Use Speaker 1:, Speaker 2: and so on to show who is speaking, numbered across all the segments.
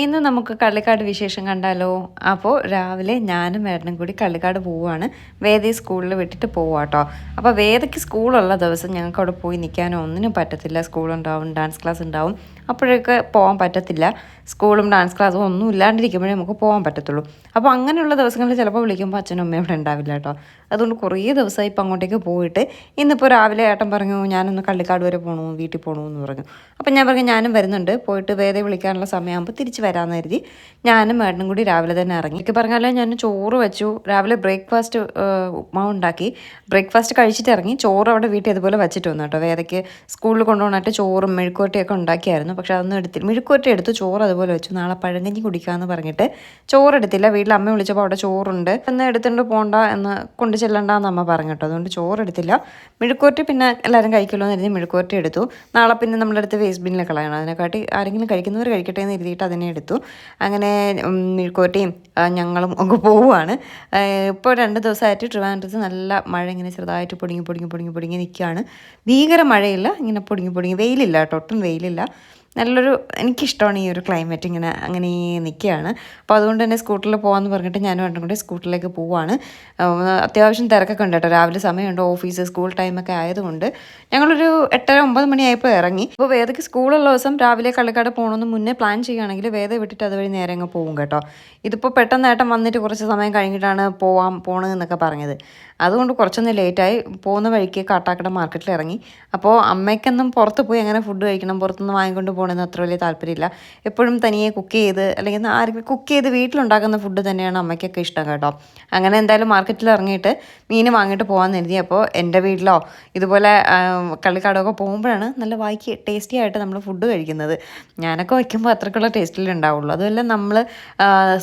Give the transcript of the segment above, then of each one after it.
Speaker 1: ഇന്ന് നമുക്ക് കള്ളിക്കാട് വിശേഷം കണ്ടാലോ? അപ്പോൾ രാവിലെ ഞാനും മേടനും കൂടി കള്ളിക്കാട് പോവുകയാണ് വേദി സ്കൂളിൽ വിട്ടിട്ട് പോവാട്ടോ. അപ്പോൾ വേദയ്ക്ക് സ്കൂളുള്ള ദിവസം ഞങ്ങൾക്ക് അവിടെ പോയി നിൽക്കാനോ ഒന്നിനും പറ്റത്തില്ല. സ്കൂളുണ്ടാവും ഡാൻസ് ക്ലാസ് ഉണ്ടാവും. അപ്പോഴൊക്കെ പോകാൻ പറ്റത്തില്ല. സ്കൂളും ഡാൻസ് ക്ലാസ്സും ഒന്നും ഇല്ലാണ്ടിരിക്കുമ്പോഴേ നമുക്ക് പോകാൻ പറ്റത്തുള്ളൂ. അപ്പോൾ അങ്ങനെയുള്ള ദിവസങ്ങളിൽ ചിലപ്പോൾ വിളിക്കുമ്പോൾ അച്ഛനും അമ്മയും ഇവിടെ ഉണ്ടാവില്ല കേട്ടോ. അതുകൊണ്ട് കുറേ ദിവസമായി ഇപ്പം അങ്ങോട്ടേക്ക് പോയിട്ട് ഇന്നിപ്പോൾ രാവിലെ ഏട്ടൻ പറഞ്ഞു ഞാനൊന്ന് കള്ളിക്കാട് വരെ പോകണു വീട്ടിൽ പോകണു എന്ന് പറഞ്ഞു. അപ്പം ഞാൻ പറഞ്ഞു ഞാനും വരുന്നുണ്ട്. പോയിട്ട് വേദ വിളിക്കാനുള്ള സമയമാകുമ്പോൾ തിരിച്ച് വരാമെന്ന് കരുതി ഞാനും ഏട്ടനും കൂടി രാവിലെ തന്നെ ഇറങ്ങി. എനിക്ക് പറഞ്ഞാൽ ഞാൻ ചോറ് വെച്ചു. രാവിലെ ബ്രേക്ക്ഫാസ്റ്റ് ഉപ്മാവ് ഉണ്ടാക്കി. ബ്രേക്ക്ഫാസ്റ്റ് കഴിച്ചിട്ട് ഇറങ്ങി. ചോറ് അവിടെ വീട്ടിൽ അതുപോലെ വെച്ചിട്ട് വന്നു കേട്ടോ. വേദയ്ക്ക് സ്കൂളിൽ കൊണ്ടുപോകണായിട്ട് ചോറും മെഴുക്കോട്ടിയൊക്കെ ഉണ്ടാക്കിയായിരുന്നു. പക്ഷെ അതൊന്നും എടുത്തില്ല. മെഴുക്കുവറ്റ എടുത്ത്. ചോറ് അതുപോലെ വെച്ചു. നാളെ പഴങ്കഞ്ഞി കുടിക്കാമെന്ന് പറഞ്ഞിട്ട് ചോറെടുത്തില്ല. വീട്ടിൽ അമ്മ വിളിച്ചപ്പോൾ അവിടെ ചോറുണ്ട്. എന്ന് എടുത്തുകൊണ്ട് പോകണ്ട എന്ന് കൊണ്ട് ചെല്ലണ്ടെന്ന് അമ്മ പറഞ്ഞു അതുകൊണ്ട് ചോറെടുത്തില്ല. മെഴുക്കുവരട്ടി പിന്നെ എല്ലാവരും കഴിക്കുമല്ലോ എന്ന് കരുതി എടുത്തു. നാളെ പിന്നെ നമ്മുടെ അടുത്ത് വേസ്റ്റ് ബിന്നിൽ കളയണം. അതിനെക്കാട്ടി ആരെങ്കിലും കഴിക്കുന്നവർ കഴിക്കട്ടെ എന്ന് എഴുതിയിട്ട് അതിനെ എടുത്തു. അങ്ങനെ മെഴുക്കുവറ്റയും ഞങ്ങളും ഒക്കെ പോവുകയാണ് ഇപ്പോൾ രണ്ട് ദിവസമായിട്ട് ട്രിവാൻഡ്രത്ത് നല്ല മഴ ഇങ്ങനെ ചെറുതായിട്ട് പൊടിങ്ങി പൊടിങ്ങി പൊടിങ്ങി പൊടിങ്ങി നിൽക്കുകയാണ്. ഭീകര മഴയില്ല. ഇങ്ങനെ പൊടിങ്ങി പൊടിങ്ങി വെയിലില്ല കേട്ടോ. ഒട്ടും വെയിലില്ല. നല്ലൊരു എനിക്കിഷ്ടമാണ് ഈ ഒരു ക്ലൈമറ്റ് ഇങ്ങനെ അങ്ങനെ നിൽക്കുകയാണ്. അപ്പോൾ അതുകൊണ്ട് തന്നെ സ്കൂട്ടറിൽ പോകാമെന്ന് പറഞ്ഞിട്ട് ഞാനും രണ്ടും കൂടി സ്കൂട്ടറിലേക്ക് പോവാണ്. അത്യാവശ്യം തിരക്കൊക്കെ ഉണ്ട് കേട്ടോ. രാവിലെ സമയമുണ്ട് ഓഫീസ് സ്കൂൾ ടൈമൊക്കെ ആയതുകൊണ്ട്. ഞങ്ങളൊരു എട്ടര ഒമ്പത് മണിയായപ്പോൾ ഇറങ്ങി. അപ്പോൾ വേദയ്ക്ക് സ്കൂളുള്ള ദിവസം രാവിലെ കള്ളിക്കാട് പോകണമെന്ന് മുന്നേ പ്ലാൻ ചെയ്യുകയാണെങ്കിൽ വേദ വിട്ടിട്ട് അതുവഴി നേരെ അങ്ങ് പോകും കേട്ടോ. ഇതിപ്പോൾ പെട്ടെന്നായിട്ട് വന്നിട്ട് കുറച്ച് സമയം കഴിഞ്ഞിട്ടാണ് പോവാം പോകണമെന്നൊക്കെ പറഞ്ഞത്. അതുകൊണ്ട് കുറച്ചൊന്ന് ലേറ്റായി. പോകുന്ന വഴിക്ക് കാട്ടാക്കട മാർക്കറ്റിൽ ഇറങ്ങി അപ്പോൾ അമ്മയ്ക്കൊന്നും പുറത്ത് പോയി അങ്ങനെ ഫുഡ് കഴിക്കണം? പുറത്തുനിന്ന് വാങ്ങിക്കൊണ്ട് പോകണമെന്ന് അത്ര വലിയ താല്പര്യമില്ല. എപ്പോഴും തനിയെ കുക്ക് ചെയ്ത് അല്ലെങ്കിൽ ആരെങ്കിലും കുക്ക് ചെയ്ത് വീട്ടിലുണ്ടാക്കുന്ന ഫുഡ് തന്നെയാണ് അമ്മയ്ക്കൊക്കെ ഇഷ്ടം കേട്ടോ. അങ്ങനെ എന്തായാലും മാർക്കറ്റിൽ ഇറങ്ങിയിട്ട് മീൻ വാങ്ങിയിട്ട് പോകാൻ കരുതി അപ്പോൾ എന്റെ വീട്ടിലോ ഇതുപോലെ കള്ളിക്കാടൊക്കെ പോകുമ്പോഴാണ് നല്ല വായിക്ക് ടേസ്റ്റി ആയിട്ട് നമ്മൾ ഫുഡ് കഴിക്കുന്നത്. ഞാനൊക്കെ വയ്ക്കുമ്പോൾ അത്രക്കുള്ള ടേസ്റ്റിലേ ഉണ്ടാവുള്ളൂ. അതുമല്ല നമ്മൾ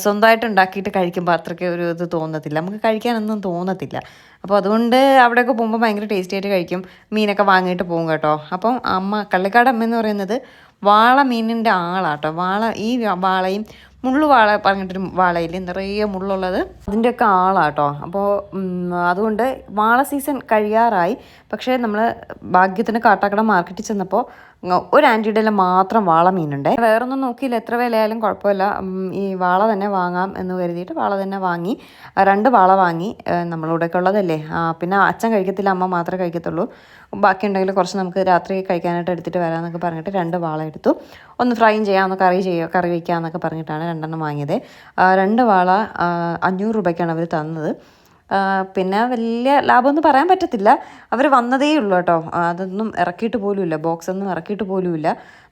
Speaker 1: സ്വന്തമായിട്ട് ഉണ്ടാക്കിയിട്ട് കഴിക്കുമ്പോൾ അത്രയ്ക്ക് ഒരു ഇത് തോന്നത്തില്ല. നമുക്ക് കഴിക്കാനൊന്നും തോന്നത്തില്ല. അപ്പോൾ അതുകൊണ്ട് അവിടെയൊക്കെ പോകുമ്പോൾ ഭയങ്കര ടേസ്റ്റി ആയിട്ട് കഴിക്കും. മീനൊക്കെ വാങ്ങിയിട്ട് പോകും കേട്ടോ. അപ്പം അമ്മ കള്ളിക്കാട് അമ്മ എന്ന് പറയുന്നത് വാള മീനിന്റെ ആളാട്ടോ. വാള ഈ വാളയും മുള്ളുവാള പറഞ്ഞിട്ടൊരു വാളയിൽ നിറയെ മുള്ളുള്ളത്. അതിന്റെയൊക്കെ ആളാട്ടോ. അപ്പോൾ അതുകൊണ്ട് വാള സീസൺ കഴിയാറായി. പക്ഷേ നമ്മൾ ഭാഗ്യത്തിന് കാട്ടാക്കട മാർക്കറ്റിൽ ചെന്നപ്പോൾ ഒരു ആന്റിയുടെ മാത്രം വാള മീനുണ്ട്. വേറൊന്നും നോക്കിയില്ല. എത്ര വിലയായാലും കുഴപ്പമില്ല. ഈ വാള തന്നെ വാങ്ങാം എന്ന് കരുതിയിട്ട് വാള തന്നെ വാങ്ങി. രണ്ട് വാള വാങ്ങി നമ്മളിവിടെയൊക്കെ ഉള്ളതല്ലേ. പിന്നെ അച്ഛൻ കഴിക്കത്തില്ല അമ്മ മാത്രമേ കഴിക്കത്തുള്ളൂ. ബാക്കി ഉണ്ടെങ്കിൽ കുറച്ച് നമുക്ക് രാത്രി കഴിക്കാനായിട്ട് എടുത്തിട്ട് വരാമെന്നൊക്കെ പറഞ്ഞിട്ട് രണ്ട് വാള എടുത്തു. ഒന്ന് ഫ്രൈയും ചെയ്യാം ഒന്ന് കറി ചെയ്യുക കറി വയ്ക്കാമെന്നൊക്കെ പറഞ്ഞിട്ടാണ് രണ്ടെണ്ണം വാങ്ങിയത്. രണ്ട് വാള അഞ്ഞൂറ് രൂപയ്ക്കാണ് അവർ തന്നത്. പിന്നെ വലിയ ലാഭമൊന്നും പറയാൻ പറ്റത്തില്ല. അവർ വന്നതേ ഉള്ളൂ കേട്ടോ അതൊന്നും ഇറക്കിയിട്ട് പോലുമില്ല. ബോക്സ് ഒന്നും ഇറക്കിയിട്ട് പോലുമില്ല.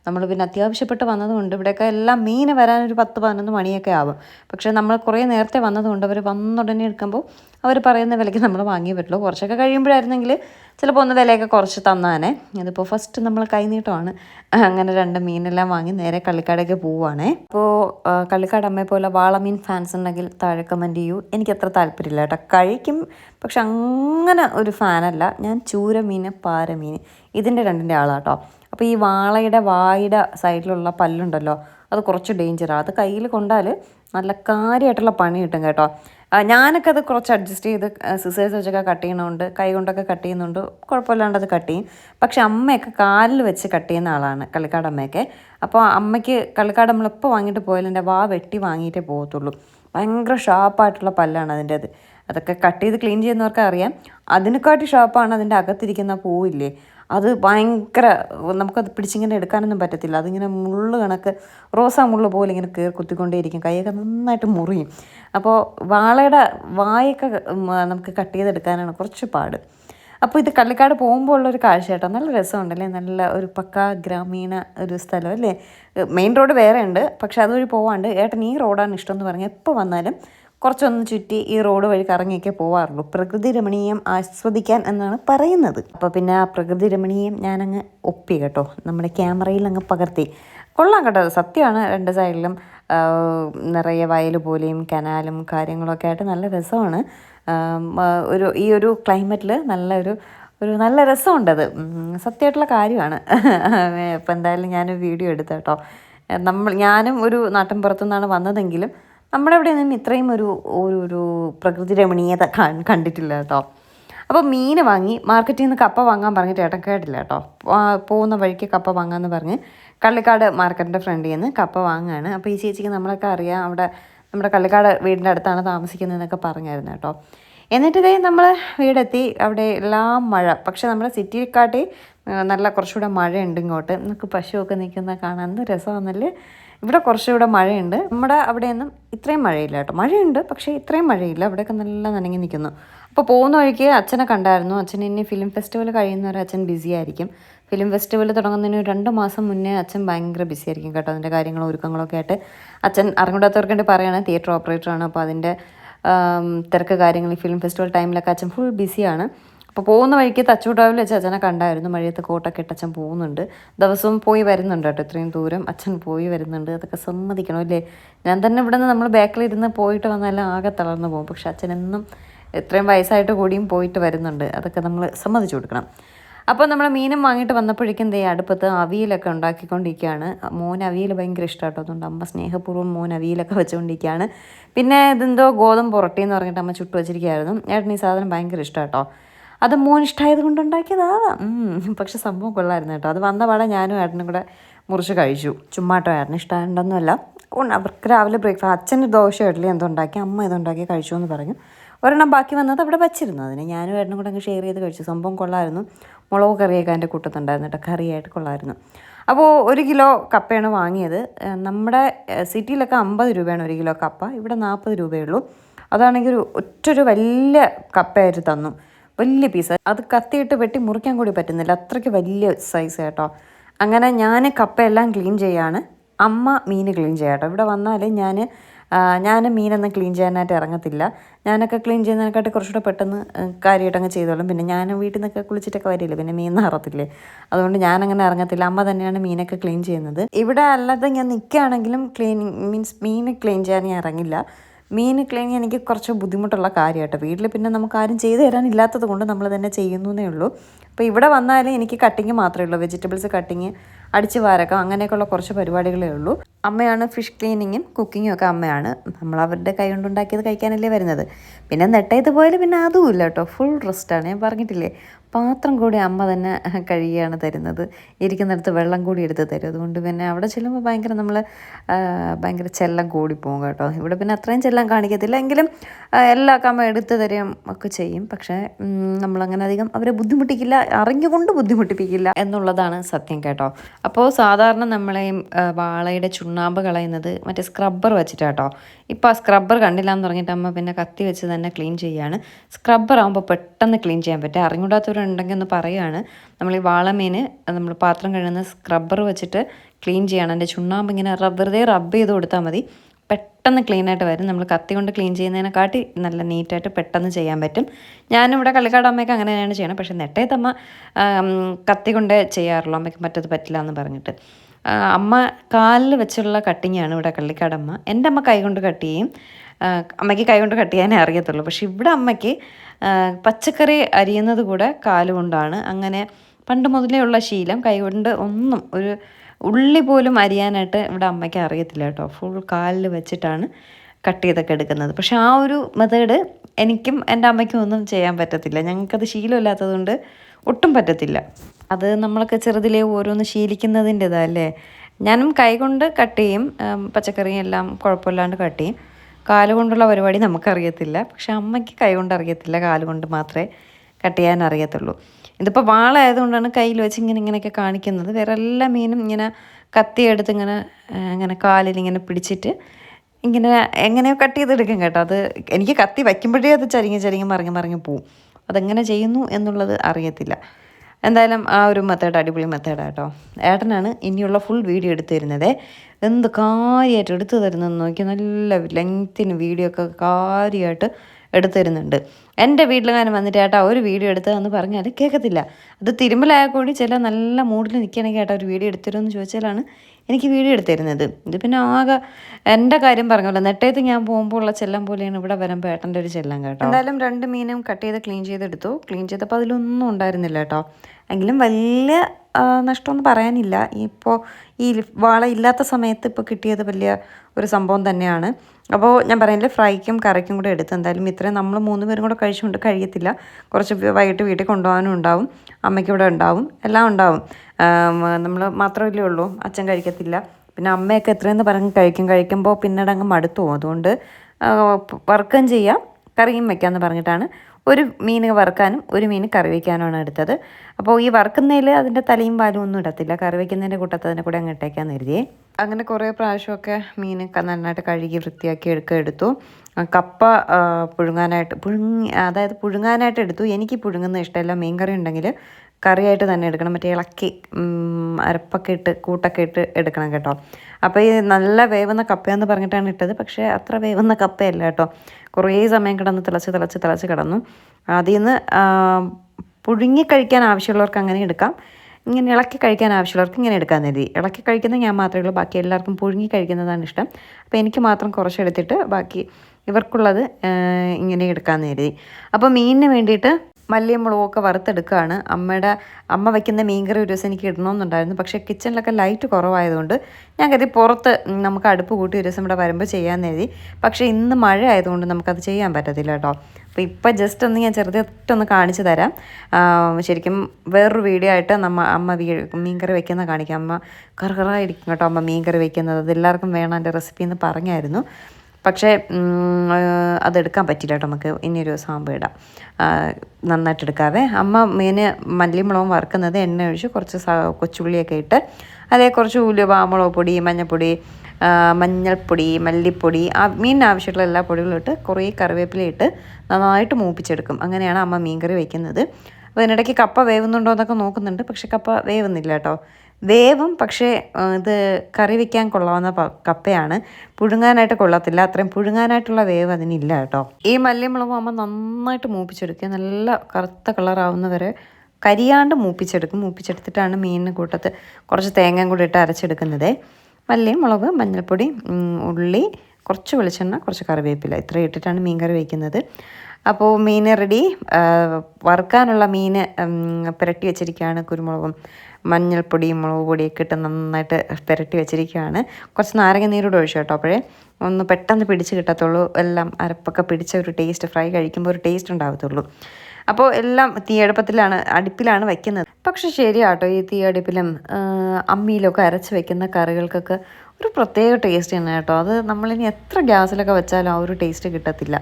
Speaker 1: നമ്മൾ പിന്നെ അത്യാവശ്യപ്പെട്ട് വന്നതുകൊണ്ട് ഇവിടെയൊക്കെ എല്ലാം മീൻ വരാൻ ഒരു പത്ത് പതിനൊന്ന് മണിയൊക്കെ ആവും. പക്ഷേ നമ്മൾ കുറേ നേരത്തെ വന്നതുകൊണ്ട് അവർ വന്നുടനെ എടുക്കുമ്പോൾ അവർ പറയുന്ന വിലയ്ക്ക് നമ്മൾ വാങ്ങിയേ പറ്റുള്ളൂ. കുറച്ചൊക്കെ കഴിയുമ്പോഴായിരുന്നെങ്കിൽ ചിലപ്പോൾ ഒന്ന് വിലയൊക്കെ കുറച്ച് തന്നാനേ. അതിപ്പോൾ ഫസ്റ്റ് നമ്മൾ കൈനീട്ടമാണ്. അങ്ങനെ രണ്ട് മീനെല്ലാം വാങ്ങി നേരെ കള്ളിക്കാടേക്ക് പോവുകയാണേ അപ്പോൾ കള്ളിക്കാട് അമ്മയെ പോലെ വാളമീൻ ഫാൻസ് ഉണ്ടെങ്കിൽ താഴെ കമന്റ് ചെയ്യൂ. എനിക്ക് അത്ര താല്പര്യമില്ല കേട്ടോ. കഴിക്കും. പക്ഷെ അങ്ങനെ ഒരു ഫാനല്ല ഞാൻ ചൂരമീൻ പാരമീൻ ഇതിന്റെ രണ്ടിന്റെ ആളാട്ടോ. അപ്പോൾ ഈ വാളയുടെ വായുടെ സൈഡിലുള്ള പല്ലുണ്ടല്ലോ അത് കുറച്ച് ഡേഞ്ചറാണ് അത് കയ്യിൽ കൊണ്ടാൽ നല്ല കാര്യമായിട്ടുള്ള പണി കിട്ടും കേട്ടോ. ഞാനൊക്കെ അത് കുറച്ച് അഡ്ജസ്റ്റ് ചെയ്ത് സിസേഴ്സ് വെച്ചൊക്കെ കട്ട് ചെയ്യണമുണ്ട് കൈ കൊണ്ടൊക്കെ കട്ട് ചെയ്യുന്നുണ്ട് കുഴപ്പമില്ലാണ്ട് അത് കട്ട് ചെയ്യും. പക്ഷെ അമ്മയൊക്കെ കാലിൽ വെച്ച് കട്ട് ചെയ്യുന്ന ആളാണ് കളിക്കാട് അമ്മയൊക്കെ. അപ്പോൾ അമ്മയ്ക്ക് കളിക്കാട് നമ്മൾ എപ്പോൾ വാങ്ങിയിട്ട് പോയാലും എന്റെ വാ വെട്ടി വാങ്ങിയിട്ടേ പോകത്തുള്ളൂ. ഭയങ്കര ഷാർപ്പായിട്ടുള്ള പല്ലാണ് അതിന്റേത്. അതൊക്കെ കട്ട് ചെയ്ത് ക്ലീൻ ചെയ്യുന്നവർക്ക് അറിയാം. അതിനെക്കാട്ടി ഷാർപ്പാണ് അതിന്റെ അകത്തിരിക്കുന്ന പൂവില്ലേ? അത് ഭയങ്കര നമുക്കത് പിടിച്ചിങ്ങനെ എടുക്കാനൊന്നും പറ്റത്തില്ല. അതിങ്ങനെ മുള്ള് കണക്ക് റോസാ മുള്ള് പോലെ ഇങ്ങനെ കയറി കുത്തിക്കൊണ്ടേയിരിക്കും. കൈയൊക്കെ നന്നായിട്ട് മുറിയും. അപ്പോൾ വാളയുടെ വായൊക്കെ നമുക്ക് കട്ട് ചെയ്തെടുക്കാനാണ് കുറച്ച് പാട്. അപ്പോൾ ഇത് കള്ളിക്കാട് പോകുമ്പോൾ ഉള്ളൊരു കാഴ്ച കേട്ടോ. നല്ല രസമുണ്ടല്ലേ? നല്ല ഒരു പക്ക ഗ്രാമീണ ഒരു സ്ഥലം അല്ലേ? മെയിൻ റോഡ് വേറെ ഉണ്ട് പക്ഷെ അതുവഴി പോവാണ്ട് ഏട്ടൻ ഈ റോഡാണ് ഇഷ്ടം എന്ന് പറഞ്ഞാൽ എപ്പോൾ വന്നാലും കുറച്ചൊന്ന് ചുറ്റി ഈ റോഡ് വഴി കറങ്ങിയൊക്കെ പോവാറുള്ളൂ. പ്രകൃതി രമണീയം ആസ്വദിക്കാൻ എന്നാണ് പറയുന്നത്. അപ്പോൾ പിന്നെ ആ പ്രകൃതി രമണീയം ഞാനങ്ങ് ഒപ്പി കേട്ടോ. നമ്മുടെ ക്യാമറയിൽ അങ്ങ് പകർത്തി. കൊള്ളാം കേട്ടോ. സത്യമാണ്. രണ്ട് സൈഡിലും നിറയെ വയൽ പോലെയും കനാലും കാര്യങ്ങളൊക്കെ ആയിട്ട് നല്ല രസമാണ്. ഒരു ഈ ഒരു ക്ലൈമറ്റിൽ നല്ലൊരു ഒരു നല്ല രസമുണ്ടത് സത്യമായിട്ടുള്ള കാര്യമാണ്. അപ്പോൾ എന്തായാലും ഞാൻ വീഡിയോ എടുത്തു കേട്ടോ. നമ്മൾ ഞാനും ഒരു നാട്ടിൻ പുറത്തു നിന്നാണ് വന്നതെങ്കിലും നമ്മുടെ അവിടെ നിന്ന് ഇത്രയും ഒരു ഒരു പ്രകൃതി രമണീയത കണ്ടിട്ടില്ല കേട്ടോ. അപ്പോൾ മീൻ വാങ്ങി മാർക്കറ്റിൽ നിന്ന് കപ്പ വാങ്ങാൻ പറഞ്ഞിട്ട് ഏട്ടൻ കേട്ടില്ല കേട്ടോ. പോകുന്ന വഴിക്ക് കപ്പ വാങ്ങാമെന്ന് പറഞ്ഞ് കള്ളിക്കാട് മാർക്കറ്റിന്റെ ഫ്രണ്ടിൽ നിന്ന് കപ്പ വാങ്ങുകയാണ് അപ്പോൾ ഈ ചേച്ചിക്ക് നമ്മളൊക്കെ അറിയാം അവിടെ നമ്മുടെ കള്ളിക്കാട് വീടിന്റെ അടുത്താണ് താമസിക്കുന്നതെന്നൊക്കെ പറഞ്ഞായിരുന്നു കേട്ടോ. എന്നിട്ട് ഇതേ നമ്മൾ വീടെത്തി അവിടെ എല്ലാം മഴ പക്ഷേ നമ്മുടെ സിറ്റിയെക്കാട്ടി നല്ല കുറച്ചുകൂടെ മഴയുണ്ട് ഇങ്ങോട്ട്. നമുക്ക് പശുവൊക്കെ നിൽക്കുന്ന കാണാൻ രസമാണെന്നല്ലേ ഇവിടെ കുറച്ചുകൂടെ മഴയുണ്ട്. നമ്മുടെ അവിടെയൊന്നും ഇത്രയും മഴയില്ല കേട്ടോ. മഴയുണ്ട് പക്ഷേ ഇത്രയും മഴയില്ല. അവിടെയൊക്കെ നല്ല നനങ്ങി നിൽക്കുന്നു. അപ്പോൾ പോകുന്ന വഴിക്ക് അച്ഛനെ കണ്ടായിരുന്നു. അച്ഛൻ ഇനി ഫിലിം ഫെസ്റ്റിവൽ കഴിയുന്നവരെ അച്ഛൻ ബിസി ആയിരിക്കും. ഫിലിം ഫെസ്റ്റിവൽ തുടങ്ങുന്നതിന് രണ്ട് മാസം മുന്നേ അച്ഛൻ ഭയങ്കര ബിസി ആയിരിക്കും കേട്ടോ. അതിന്റെ കാര്യങ്ങളും ഒരുക്കങ്ങളൊക്കെ ആയിട്ട് അച്ഛൻ അറിഞ്ഞൂടാത്തവർക്ക് വേണ്ടി പറയുകയാണ് തിയേറ്റർ ഓപ്പറേറ്ററാണ്. അപ്പോൾ അതിന്റെ തിരക്ക് കാര്യങ്ങൾ ഫിലിം ഫെസ്റ്റിവൽ ടൈമിലൊക്കെ അച്ഛൻ ഫുൾ ബിസിയാണ്. അപ്പോൾ പോകുന്ന വഴിക്ക് തച്ചൂട്ടാവിൽ വെച്ച് അച്ഛനെ കണ്ടായിരുന്നു. മഴയത്ത് കോട്ടൊക്കെ ഇട്ട് അച്ഛൻ പോകുന്നുണ്ട്. ദിവസവും പോയി വരുന്നുണ്ട് കേട്ടോ. ഇത്രയും ദൂരം അച്ഛൻ പോയി വരുന്നുണ്ട്. അതൊക്കെ സമ്മതിക്കണം അല്ലേ? ഞാൻ തന്നെ ഇവിടെ നിന്ന് നമ്മൾ ബാക്കിലിരുന്ന് പോയിട്ട് വന്നാലും ആകെ തളർന്നു പോകും. പക്ഷെ അച്ഛൻ എന്നും ഇത്രയും വയസ്സായിട്ട് കൂടിയും പോയിട്ട് വരുന്നുണ്ട്. അതൊക്കെ നമ്മൾ സമ്മതിച്ചു കൊടുക്കണം. അപ്പോൾ നമ്മൾ മീനും വാങ്ങിയിട്ട് വന്നപ്പോഴേക്കും ദേ അടുപ്പത്ത് അവിയലൊക്കെ ഉണ്ടാക്കിക്കൊണ്ടിരിക്കുകയാണ്. മോൻ അവിയൽ ഭയങ്കര ഇഷ്ടമാട്ടോ. അതുകൊണ്ട് അമ്മ സ്നേഹപൂർവം മോൻ അവിയലൊക്കെ വെച്ചുകൊണ്ടിരിക്കുകയാണ്. പിന്നെ ഇതെന്തോ ഗോതമ്പ് പൊറട്ടി എന്ന് പറഞ്ഞിട്ട് അമ്മ ചുട്ടു വെച്ചിരിക്കുകയായിരുന്നു. ഏട്ടന് ഈ സാധനം ഭയങ്കര ഇഷ്ടമാട്ടോ. അത് മോൻ ഇഷ്ടമായത് കൊണ്ട് ഉണ്ടാക്കിയതാവാം. പക്ഷെ സംഭവം കൊള്ളായിരുന്നു കേട്ടോ. അത് വന്ന പാടെ ഞാനും ഏട്ടനും കൂടെ മുറിച്ച് കഴിച്ചു. ചുമ്മാട്ടോ ഏട്ടന് ഇഷ്ടമുണ്ടെന്നല്ല കൊണ്ട് അവർക്ക് രാവിലെ ബ്രേക്ക്ഫാസ്റ്റ് അച്ഛന് ദോശ ഇഡ്ഡലി എന്തോ ഉണ്ടാക്കി അമ്മ ഇതുണ്ടാക്കി കഴിച്ചു എന്ന് പറഞ്ഞു. ഒരെണ്ണം ബാക്കി വന്നത് അവിടെ വച്ചിരുന്നു. അതിന് ഞാനും ഏട്ടനും കൂടെ അങ്ങ് ഷെയർ ചെയ്ത് കഴിച്ചു. സംഭവം കൊള്ളായിരുന്നു. മുളക് കറിയൊക്കെ അതിന്റെ കൂട്ടത്തുണ്ടായിരുന്നു കേട്ടോ. കറിയായിട്ട് കൊള്ളായിരുന്നു. അപ്പോൾ ഒരു കിലോ കപ്പയാണ് വാങ്ങിയത്. നമ്മുടെ സിറ്റിയിലൊക്കെ അമ്പത് രൂപയാണ് ഒരു കിലോ കപ്പ. ഇവിടെ നാൽപ്പത് രൂപയുള്ളൂ അതാണെങ്കിൽ ഒരു ഒറ്റൊരു വലിയ കപ്പയായിട്ട് തന്നു. വലിയ പീസ്. അത് കത്തിയിട്ട് വെട്ടി മുറിക്കാൻ കൂടി പറ്റുന്നില്ല. അത്രയ്ക്ക് വലിയ സൈസ് കേട്ടോ. അങ്ങനെ ഞാൻ കപ്പയെല്ലാം ക്ലീൻ ചെയ്യാണ്. അമ്മ മീൻ ക്ലീൻ ചെയ്യാം കേട്ടോ. ഇവിടെ വന്നാൽ ഞാൻ ഞാൻ മീനൊന്നും ക്ലീൻ ചെയ്യാനായിട്ട് ഇറങ്ങത്തില്ല. ഞാനൊക്കെ ക്ലീൻ ചെയ്യുന്നതിനെക്കാട്ടി കുറച്ചുകൂടെ പെട്ടെന്ന് കാര്യമായിട്ട് അങ്ങ് ചെയ്തോളും. പിന്നെ ഞാൻ വീട്ടിൽ നിന്നൊക്കെ കുളിച്ചിട്ടൊക്കെ വരില്ലേ പിന്നെ മീൻ നിറത്തില്ലേ അതുകൊണ്ട് ഞാൻ അങ്ങനെ ഇറങ്ങത്തില്ല. അമ്മ തന്നെയാണ് മീനൊക്കെ ക്ലീൻ ചെയ്യുന്നത്. ഇവിടെ അല്ലാതെ ഞാൻ നിൽക്കുകയാണെങ്കിലും ക്ലീനിങ് മീൻസ് മീൻ ക്ലീൻ ചെയ്യാൻ ഞാൻ ഇറങ്ങില്ല. മീൻ ക്ലീനിങ് എനിക്ക് കുറച്ച് ബുദ്ധിമുട്ടുള്ള കാര്യമായിട്ട് വീട്ടിൽ പിന്നെ നമുക്ക് ആരും ചെയ്തു തരാനില്ലാത്തത് കൊണ്ട് നമ്മൾ തന്നെ ചെയ്യുന്നേ ഉള്ളൂ. അപ്പോൾ ഇവിടെ വന്നാലും എനിക്ക് കട്ടിങ് മാത്രമേ ഉള്ളൂ. വെജിറ്റബിൾസ് കട്ടിങ് അടിച്ച് വാരക്കാം അങ്ങനെയൊക്കെയുള്ള കുറച്ച് പരിപാടികളേ ഉള്ളൂ. അമ്മയാണ് ഫിഷ് ക്ലീനിങ്ങും കുക്കിങ്ങും ഒക്കെ അമ്മയാണ്. നമ്മൾ അവരുടെ കൈ കൊണ്ടുണ്ടാക്കിയത് കഴിക്കാനല്ലേ വരുന്നത്. പിന്നെ നെട്ടയത്ത് പോയാൽ പിന്നെ അതുമില്ല കേട്ടോ. ഫുൾ റെസ്റ്റാണ് ഞാൻ പറഞ്ഞിട്ടില്ലേ? പാത്രം കൂടി അമ്മ തന്നെ കഴുകിയാണ് തരുന്നത്. ഇരിക്കുന്നിടത്ത് വെള്ളം കൂടി എടുത്ത് തരും. അതുകൊണ്ട് പിന്നെ അവിടെ ചെല്ലുമ്പോൾ ഭയങ്കര നമ്മൾ ഭയങ്കര ചെല്ലം കൂടിപ്പോകും കേട്ടോ. ഇവിടെ പിന്നെ അത്രയും ചെല്ലം കാണിക്കത്തില്ല. എങ്കിലും എല്ലാ അമ്മ എടുത്ത് തരും ഒക്കെ ചെയ്യും. പക്ഷേ നമ്മളങ്ങനെ അധികം അവരെ ബുദ്ധിമുട്ടിക്കില്ല അറിഞ്ഞുകൊണ്ട് ബുദ്ധിമുട്ടിപ്പിക്കില്ല എന്നുള്ളതാണ് സത്യം കേട്ടോ. അപ്പോൾ സാധാരണ നമ്മളെയും വാളയുടെ ചുണ്ണാമ്പ് കളയുന്നത് മറ്റേ സ്ക്രബ്ബർ വെച്ചിട്ടാട്ടോ ഇപ്പോൾ ആ സ്ക്രബ്ബർ കണ്ടില്ല എന്ന് പറഞ്ഞിട്ട് അമ്മ പിന്നെ കത്തി വെച്ച് തന്നെ ക്ലീൻ ചെയ്യാണ്. സ്ക്രബ്ബർ ആകുമ്പോൾ പെട്ടെന്ന് ക്ലീൻ ചെയ്യാൻ പറ്റും. അറിഞ്ഞൂടാത്തവരുണ്ടെങ്കിൽ ഒന്ന് പറയുകയാണ്. നമ്മൾ ഈ വാളമീന് നമ്മൾ പാത്രം കഴുകുന്ന സ്ക്രബ്ബർ വെച്ചിട്ട് ക്ലീൻ ചെയ്യണം. എന്റെ ചുണ്ണാമ്പ് ഇങ്ങനെ വെറുതെ റബ്ബ് ചെയ്ത് കൊടുത്താൽ മതി. പെട്ടെന്ന് ക്ലീൻ ആയിട്ട് വരും. നമ്മൾ കത്തി കൊണ്ട് ക്ലീൻ ചെയ്യുന്നതിനെക്കാട്ടി നല്ല നീറ്റായിട്ട് പെട്ടെന്ന് ചെയ്യാൻ പറ്റും. ഞാനിവിടെ കളിക്കാട് അമ്മയൊക്കെ അങ്ങനെ തന്നെയാണ് ചെയ്യണം. പക്ഷേ നെട്ടയത്തമ്മ കത്തി കൊണ്ട് ചെയ്യാറുള്ളൂ. അമ്മയ്ക്ക് മറ്റത് പറ്റില്ല എന്ന് പറഞ്ഞിട്ട്. അമ്മ കാലിൽ വെച്ചുള്ള കട്ടിങ്ങാണ് ഇവിടെ കള്ളിക്കാടമ്മ എന്റെ അമ്മ കൈ കൊണ്ട് കട്ട് ചെയ്യും. അമ്മയ്ക്ക് കൈകൊണ്ട് കട്ട് ചെയ്യാനേ അറിയത്തുള്ളൂ. പക്ഷെ ഇവിടെ അമ്മയ്ക്ക് പച്ചക്കറി അരിയുന്നത് കൂടെ കാലുകൊണ്ടാണ് അങ്ങനെ പണ്ട് മുതലേ ഉള്ള ശീലം കൈകൊണ്ട് ഒന്നും ഒരു ഉള്ളി പോലും അരിയാനായിട്ട് ഇവിടെ അമ്മയ്ക്ക് അറിയത്തില്ല കേട്ടോ. ഫുൾ കാലിൽ വെച്ചിട്ടാണ് കട്ട് ചെയ്തൊക്കെ എടുക്കുന്നത്. പക്ഷെ ആ ഒരു മെത്തേഡ് എനിക്കും എന്റെ അമ്മയ്ക്കും ഒന്നും ചെയ്യാൻ പറ്റത്തില്ല. ഞങ്ങൾക്കത് ശീലമില്ലാത്തതുകൊണ്ട് ഒട്ടും പറ്റത്തില്ല. അത് നമ്മളൊക്കെ ചെറുതിലേ ഓരോന്ന് ശീലിക്കുന്നതിന്റെതല്ലേ ഞാനും കൈകൊണ്ട് കട്ട് ചെയ്യും. പച്ചക്കറിയും എല്ലാം കുഴപ്പമില്ലാണ്ട് കട്ട് ചെയ്യും. കാലുകൊണ്ടുള്ള പരിപാടി നമുക്കറിയത്തില്ല. പക്ഷെ അമ്മയ്ക്ക് കൈ കൊണ്ട് അറിയത്തില്ല കാലുകൊണ്ട് മാത്രമേ കട്ട് ചെയ്യാൻ അറിയത്തുള്ളൂ. ഇതിപ്പോൾ വാളായതുകൊണ്ടാണ് കയ്യിൽ വെച്ച് ഇങ്ങനെ ഇങ്ങനെയൊക്കെ കാണിക്കുന്നത്. വേറെ എല്ലാ മീനും ഇങ്ങനെ കത്തിയെടുത്ത് ഇങ്ങനെ ഇങ്ങനെ കാലിൽ ഇങ്ങനെ പിടിച്ചിട്ട് ഇങ്ങനെ എങ്ങനെയോ കട്ട് ചെയ്തെടുക്കും കേട്ടോ. അത് എനിക്ക് കത്തി വയ്ക്കുമ്പോഴേ അത് ചരിങ്ങി ചരിങ്ങി മറിഞ്ഞ് മറിഞ്ഞ് പോവും. അതെങ്ങനെ ചെയ്യുന്നു എന്നുള്ളത് അറിയത്തില്ല. എന്തായാലും ആ ഒരു മെത്തേഡ് അടിപൊളി മെത്തേഡാണ് കേട്ടോ. ഏട്ടനാണ് ഇനിയുള്ള ഫുൾ വീഡിയോ എടുത്തു തരുന്നത്. എന്ത് കാര്യമായിട്ട് എടുത്തു തരുന്നതെന്ന് നോക്കി നല്ല ലെങ്ത്തിന് വീഡിയോ ഒക്കെ കാര്യമായിട്ട് എടുത്തു തരുന്നുണ്ട്. എന്റെ വീട്ടിലെങ്ങാനും വന്നിട്ട് ഏട്ടാ ഒരു വീഡിയോ എടുത്തതെന്ന് പറഞ്ഞാൽ കേൾക്കത്തില്ല. അത് തിരുമ്പലായ കൂടി ചില നല്ല മൂഡിൽ നിൽക്കുകയാണെങ്കിൽ ഏട്ടാ ഒരു വീഡിയോ എടുത്തരുമെന്ന് ചോദിച്ചാലാണ് എനിക്ക് വീഡിയോ എടുത്തു തരുന്നത്. ഇത് പിന്നെ ആകെ എന്റെ കാര്യം പറഞ്ഞല്ലോ നെട്ടയത്ത് ഞാൻ പോകുമ്പോൾ ഉള്ള ചെല്ലം പോലെയാണ് ഇവിടെ വരുമ്പോൾ ഏട്ടന്റെ ഒരു ചെല്ലം കേട്ടോ. എന്തായാലും രണ്ട് മീനും കട്ട് ചെയ്ത് ക്ലീൻ ചെയ്തെടുത്തു. ക്ലീൻ ചെയ്തപ്പോൾ അതിലൊന്നും ഉണ്ടായിരുന്നില്ല കേട്ടോ. എങ്കിലും വലിയ നഷ്ടമൊന്നും പറയാനില്ല. ഇപ്പോൾ ഈ വാള ഇല്ലാത്ത സമയത്ത് ഇപ്പോൾ കിട്ടിയത് വലിയ ഒരു സംഭവം തന്നെയാണ്. അപ്പോൾ ഞാൻ പറയുന്നില്ല ഫ്രൈക്കും കറിക്കും കൂടെ എടുത്ത് എന്തായാലും ഇത്രയും നമ്മൾ മൂന്ന് പേരും കൂടെ കഴിച്ചുകൊണ്ട് കഴിയത്തില്ല. കുറച്ച് വൈകിട്ട് വീട്ടിൽ കൊണ്ടുപോകാനും ഉണ്ടാവും. അമ്മയ്ക്ക് ഇവിടെ ഉണ്ടാവും. എല്ലാം ഉണ്ടാവും. നമ്മൾ മാത്രമല്ലേ ഉള്ളൂ. അച്ഛൻ കഴിക്കത്തില്ല. പിന്നെ അമ്മയൊക്കെ എത്രയെന്ന് പറഞ്ഞ് കഴിക്കും. കഴിക്കുമ്പോൾ പിന്നീട് അങ്ങ് മടുത്തു പോകും. അതുകൊണ്ട് വർക്കും ചെയ്യാം. കറിയും വെക്കാമെന്ന് പറഞ്ഞിട്ടാണ്. ഒരു മീൻ വറുക്കാനും ഒരു മീൻ കറി വയ്ക്കാനുമാണ് എടുത്തത്. അപ്പോൾ ഈ വറുക്കുന്നതിൽ അതിന്റെ തലയും പാലും ഒന്നും ഇടത്തില്ല. കറി വയ്ക്കുന്നതിന്റെ കൂട്ടത്ത് അതിനെ കൂടെ അങ്ങ് ഇട്ടേക്കാന്ന് അങ്ങനെ കുറേ പ്രാവശ്യമൊക്കെ മീൻ നന്നായിട്ട് കഴുകി വൃത്തിയാക്കി എടുക്കുക എടുത്തു. കപ്പ പുഴുങ്ങാനായിട്ട് പുഴുങ്ങി അതായത് പുഴുങ്ങാനായിട്ട് എടുത്തു. എനിക്ക് പുഴുങ്ങുന്ന ഇഷ്ടമല്ല. മീൻ കറി ഉണ്ടെങ്കിൽ കറിയായിട്ട് തന്നെ എടുക്കണം. മറ്റേ ഇളക്കി അരപ്പൊക്കെ ഇട്ട് കൂട്ടൊക്കെ ഇട്ട് എടുക്കണം കേട്ടോ. അപ്പോൾ ഈ നല്ല വേവുന്ന കപ്പയെന്ന് പറഞ്ഞിട്ടാണ് ഇട്ടത്. പക്ഷേ അത്ര വേവുന്ന കപ്പയല്ല കേട്ടോ. കുറേ സമയം കിടന്ന് തിളച്ച് തിളച്ച് തിളച്ച് കിടന്നു. അതിൽ നിന്ന് പുഴുങ്ങി കഴിക്കാൻ ആവശ്യമുള്ളവർക്ക് അങ്ങനെ എടുക്കാം. ഇങ്ങനെ ഇളക്കി കഴിക്കാൻ ആവശ്യമുള്ളവർക്ക് ഇങ്ങനെ എടുക്കാൻ കരുതി ഇളക്കി കഴിക്കുന്ന ഞാൻ മാത്രമേ ഉള്ളൂ. ബാക്കി എല്ലാവർക്കും പുഴുങ്ങി കഴിക്കുന്നതാണ് ഇഷ്ടം. അപ്പോൾ എനിക്ക് മാത്രം കുറച്ചെടുത്തിട്ട് ബാക്കി ഇവർക്കുള്ളത് ഇങ്ങനെ എടുക്കാമെന്ന് കരുതി. അപ്പോൾ മീനിന് വേണ്ടിയിട്ട് മല്ലിയും മുളകൊക്കെ വറുത്തെടുക്കുകയാണ്. അമ്മയുടെ അമ്മ വയ്ക്കുന്ന മീൻകറി ഒരു ദിവസം എനിക്ക് ഇടണമെന്നുണ്ടായിരുന്നു. പക്ഷേ കിച്ചണിലൊക്കെ ലൈറ്റ് കുറവായതുകൊണ്ട് ഞാൻ കരുതി പുറത്ത് നമുക്ക് അടുപ്പ് കൂട്ടി ഒരു ദിവസം ഇവിടെ വരുമ്പോൾ ചെയ്യാമെന്ന് എഴുതി പക്ഷേ ഇന്ന് മഴ ആയതുകൊണ്ട് നമുക്കത് ചെയ്യാൻ പറ്റത്തില്ല കേട്ടോ. അപ്പോൾ ഇപ്പം ജസ്റ്റ് ഒന്ന് ഞാൻ ചെറുതായിട്ടൊന്ന് കാണിച്ചു തരാം. ശരിക്കും വേറൊരു വീഡിയോ ആയിട്ട് നമ്മ അമ്മ വീ മീൻകറി വെക്കുന്ന കാണിക്കാം. അമ്മ കറകറായിരിക്കും കേട്ടോ അമ്മ മീൻകറി വെക്കുന്നത്. അത് എല്ലാവർക്കും വേണം എന്റെ റെസിപ്പി എന്ന് പറഞ്ഞായിരുന്നു. പക്ഷേ അതെടുക്കാൻ പറ്റില്ല കേട്ടോ നമുക്ക്. ഇനിയൊരു ആകുമ്പോൾ ഇടാം. നന്നായിട്ട് എടുക്കാവേ. അമ്മ മീൻ മല്ലിമുളകും വറുക്കുന്നത് എണ്ണ ഒഴിച്ച് കുറച്ച് കൊച്ചുള്ളിയൊക്കെ ഇട്ട് അതേ കുറച്ച് ഉലുവ മുളക് പൊടി മഞ്ഞൾപ്പൊടി മഞ്ഞൾപ്പൊടി മല്ലിപ്പൊടി ആ മീനിന് ആവശ്യമുള്ള എല്ലാ പൊടികളും ഇട്ട് കുറേ കറിവേപ്പില ഇട്ട് നന്നായിട്ട് മൂപ്പിച്ചെടുക്കും. അങ്ങനെയാണ് അമ്മ മീൻകറി വയ്ക്കുന്നത് അപ്പോൾ ഇതിനിടയ്ക്ക് കപ്പ വേവുന്നുണ്ടോ എന്നൊക്കെ നോക്കുന്നുണ്ട്. പക്ഷേ കപ്പ വേവുന്നില്ല കേട്ടോ. വേവും പക്ഷേ ഇത് കറി വയ്ക്കാൻ കൊള്ളാവുന്ന കപ്പയാണ്. പുഴുങ്ങാനായിട്ട് കൊള്ളത്തില്ല. അത്രയും പുഴുങ്ങാനായിട്ടുള്ള വേവ് അതിനില്ല കേട്ടോ. ഈ മല്ലിമുളകും അമ്മ നന്നായിട്ട് മൂപ്പിച്ചെടുക്കുക. നല്ല കറുത്ത കളറാവുന്നവരെ കരിയാണ്ട് മൂപ്പിച്ചെടുക്കും. മൂപ്പിച്ചെടുത്തിട്ടാണ് മീനിന് കൂട്ടത്ത് കുറച്ച് തേങ്ങയും കൂടി ഇട്ട് അരച്ചെടുക്കുന്നത്. മല്ലി മുളക് മഞ്ഞൾപ്പൊടി ഉള്ളി കുറച്ച് വെളിച്ചെണ്ണ കുറച്ച് കറിവേപ്പില ഇത്രയും ഇട്ടിട്ടാണ് മീൻ കറി വയ്ക്കുന്നത് അപ്പോൾ മീൻ റെഡി. വറുക്കാനുള്ള മീൻ പുരട്ടി വെച്ചിരിക്കുകയാണ് കുരുമുളകും. മഞ്ഞൾപ്പൊടിയും മുളക് പൊടിയൊക്കെ ഇട്ട് നന്നായിട്ട് പുരട്ടി വെച്ചിരിക്കുകയാണ് കുറച്ച് നാരങ്ങ നീരോട് ഒഴിച്ചു കേട്ടോ അപ്പോഴേ? ഒന്ന് പെട്ടെന്ന് പിടിച്ച് കിട്ടത്തുള്ളൂ. എല്ലാം അരപ്പൊക്കെ പിടിച്ച ഒരു ടേസ്റ്റ് ഫ്രൈ കഴിക്കുമ്പോൾ ഒരു ടേസ്റ്റ് ഉണ്ടാകത്തുള്ളൂ അപ്പോൾ എല്ലാം തീയടുപ്പത്തിലാണ് അടുപ്പിലാണ് വയ്ക്കുന്നത് പക്ഷെ ശരിയാട്ടോ ഈ തീയടുപ്പിലും അമ്മിയിലൊക്കെ അരച്ച് വെക്കുന്ന കറികൾക്കൊക്കെ ഒരു പ്രത്യേക ടേസ്റ്റ് തന്നെ കേട്ടോ. അത് നമ്മളിനി എത്ര ഗ്യാസിലൊക്കെ വെച്ചാലും ആ ഒരു ടേസ്റ്റ് കിട്ടത്തില്ല.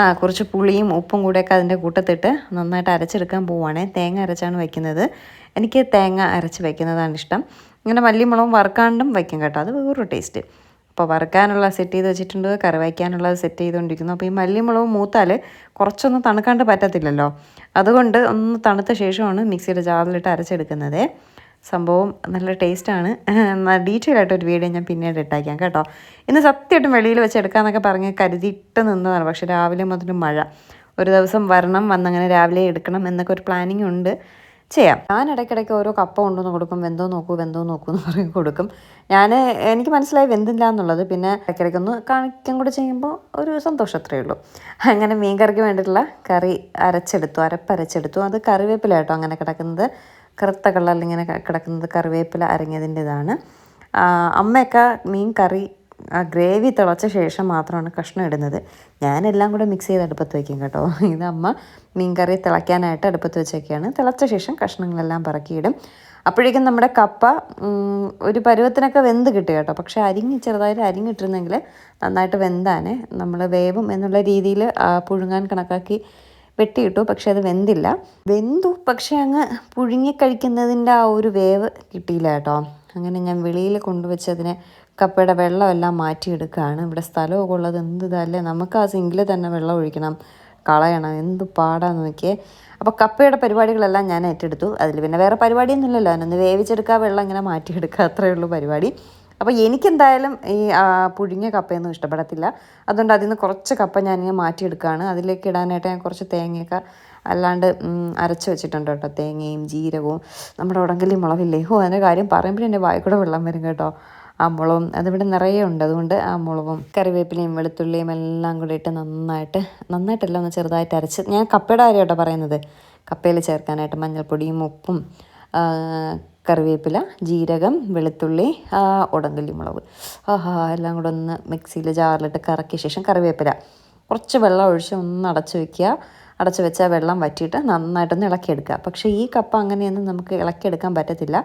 Speaker 1: ആ കുറച്ച് പുളിയും ഉപ്പും കൂടെയൊക്കെ അതിന്റെ കൂട്ടത്തിട്ട് നന്നായിട്ട് അരച്ചെടുക്കാൻ പോവുകയാണേ തേങ്ങ അരച്ചാണ് വെക്കുന്നത്. എനിക്ക് തേങ്ങ അരച്ച് വയ്ക്കുന്നതാണ് ഇഷ്ടം. ഇങ്ങനെ മല്ലിമുളകും വറുക്കാണ്ടും വയ്ക്കും കേട്ടോ. അത് വേറൊരു ടേസ്റ്റ്. അപ്പോൾ വറുക്കാനുള്ള സെറ്റ് ചെയ്ത് വെച്ചിട്ടുണ്ട്. കറി വയ്ക്കാനുള്ളത് സെറ്റ് ചെയ്തുകൊണ്ടിരിക്കുന്നു. അപ്പോൾ ഈ മല്ലിമുളകും മൂത്താൽ കുറച്ചൊന്നും തണുക്കാണ്ട് പറ്റത്തില്ലല്ലോ. അതുകൊണ്ട് ഒന്ന് തണുത്ത ശേഷമാണ് മിക്സിയുടെ ജാറിലിട്ട് അരച്ചെടുക്കുന്നത്. സംഭവം നല്ല ടേസ്റ്റാണ് ഡീറ്റെയിൽ ആയിട്ട് ഒരു വീഡിയോ ഞാൻ പിന്നീട് ഇട്ടേക്കാം കേട്ടോ. ഇന്ന് സത്യമായിട്ടും വെളിയിൽ വെച്ച് എടുക്കാമെന്നൊക്കെ പറഞ്ഞ് കരുതിയിട്ട് നിന്നതാണ്. പക്ഷേ രാവിലെ മുതൽ മഴ. ഒരു ദിവസം വരണം വന്നങ്ങനെ രാവിലെ എടുക്കണം എന്നൊക്കെ ഒരു പ്ലാനിങ് ഉണ്ട്. ചെയ്യാം. ഞാൻ ഇടയ്ക്കിടയ്ക്ക് ഓരോ കപ്പ കൊണ്ടുവന്ന് കൊടുക്കും. വെന്തോ നോക്കൂ വെന്തോ നോക്കൂ എന്ന് പറയും കൊടുക്കും. ഞാൻ എനിക്ക് മനസ്സിലായി വെന്തില്ല എന്നുള്ളത്. പിന്നെ ഇടയ്ക്കിടയ്ക്ക് ഒന്ന് കാണിക്കാൻ കൂടെ ചെയ്യുമ്പോൾ ഒരു സന്തോഷം അത്രയേ ഉള്ളൂ. അങ്ങനെ മീൻ കറിക്ക് വേണ്ടിയിട്ടുള്ള കറി അരച്ചെടുത്തു. അരപ്പരച്ചെടുത്തു. അത് കറിവേപ്പില കേട്ടോ അങ്ങനെ കിടക്കുന്നത്. കറുത്ത കളറിൽ കിടക്കുന്നത് കറിവേപ്പില അരങ്ങിയതിന്റെതാണ്. അമ്മയൊക്കെ മീൻ കറി ആ ഗ്രേവി തിളച്ച ശേഷം മാത്രമാണ് കഷ്ണം ഇടുന്നത്. ഞാനെല്ലാം കൂടെ മിക്സ് ചെയ്ത് അടുപ്പത്ത് വയ്ക്കും കേട്ടോ. ഇത് അമ്മ മീൻ കറി തിളയ്ക്കാനായിട്ട് അടുപ്പത്ത് വെച്ചൊക്കെയാണ് തിളച്ച ശേഷം കഷ്ണങ്ങളെല്ലാം പറക്കിയിടും. അപ്പോഴേക്കും നമ്മുടെ കപ്പ ഒരു പരുവത്തിനൊക്കെ വെന്ത് കിട്ടും കേട്ടോ. പക്ഷേ അരിഞ്ഞ് ചെറുതായിട്ട് അരിഞ്ഞിട്ടിരുന്നെങ്കിൽ നന്നായിട്ട് വെന്താനെ നമ്മൾ വേവും എന്നുള്ള രീതിയിൽ പുഴുങ്ങാൻ കണക്കാക്കി വെട്ടിയിട്ടു പക്ഷെ അത് വെന്തില്ല. വെന്തു പക്ഷേ അങ്ങ് പുഴുങ്ങി കഴിക്കുന്നതിന്റെ ആ ഒരു വേവ് കിട്ടിയില്ല കേട്ടോ. അങ്ങനെ ഞാൻ വെളിയിൽ കൊണ്ടുവച്ചതിനെ കപ്പയുടെ വെള്ളമെല്ലാം മാറ്റിയെടുക്കുകയാണ്. ഇവിടെ സ്ഥലമൊക്കെ ഉള്ളത് എന്ത് ഇതല്ലേ? നമുക്ക് ആ സിങ്കിൽ തന്നെ വെള്ളം ഒഴിക്കണം. കളയണം. എന്ത് പാടാന്ന് നോക്കിയേ. അപ്പോൾ കപ്പയുടെ പരിപാടികളെല്ലാം ഞാൻ ഏറ്റെടുത്തു. അതിൽ പിന്നെ വേറെ പരിപാടിയൊന്നുമില്ലല്ലോ അതിനൊന്ന് വേവിച്ചെടുക്കുക വെള്ളം ഇങ്ങനെ മാറ്റിയെടുക്കുക അത്രയേ ഉള്ളൂ പരിപാടി. അപ്പോൾ എനിക്കെന്തായാലും ഈ പുഴുങ്ങിയ കപ്പയൊന്നും ഇഷ്ടപ്പെടത്തില്ല. അതുകൊണ്ട് അതിൽ നിന്ന് കുറച്ച് കപ്പ ഞാനിങ്ങനെ മാറ്റിയെടുക്കുകയാണ്. അതിലേക്ക് ഇടാനായിട്ട് ഞാൻ കുറച്ച് തേങ്ങയൊക്കെ അല്ലാണ്ട് അരച്ച് വെച്ചിട്ടുണ്ട് കേട്ടോ. തേങ്ങയും ജീരകവും. നമ്മുടെ ഉടങ്കലി മുളവില്ലേ ഓ അതിന്റെ കാര്യം പറയുമ്പോഴേ എന്റെ വായിക്കൂടെ വെള്ളം വരും കേട്ടോ. ആ മുളകും അതിവിടെ നിറയെ ഉണ്ട്. അതുകൊണ്ട് ആ മുളകും കറിവേപ്പിലയും വെളുത്തുള്ളിയും എല്ലാം കൂടി ഇട്ട് നന്നായിട്ട് നന്നായിട്ടല്ല ഒന്ന് ചെറുതായിട്ട് അരച്ച് ഞാൻ കപ്പയുടെ കാര്യം കേട്ടോ പറയുന്നത്. കപ്പയിൽ ചേർക്കാനായിട്ട് മഞ്ഞൾപ്പൊടിയും ഉപ്പും കറിവേപ്പില ജീരകം വെളുത്തുള്ളി ഉടങ്കല്ലി മുളക്. ആഹാ എല്ലാം കൂടെ ഒന്ന് മിക്സിയിൽ ജാറിലിട്ട് കറക്കിയ ശേഷം കറിവേപ്പില. കുറച്ച് വെള്ളം ഒഴിച്ച് ഒന്ന് അടച്ച് വെക്കുക. അടച്ച് വെച്ചാൽ വെള്ളം വറ്റിയിട്ട് നന്നായിട്ടൊന്ന് ഇളക്കിയെടുക്കുക. പക്ഷേ ഈ കപ്പ അങ്ങനെയൊന്നും നമുക്ക് ഇളക്കിയെടുക്കാൻ പറ്റത്തില്ല.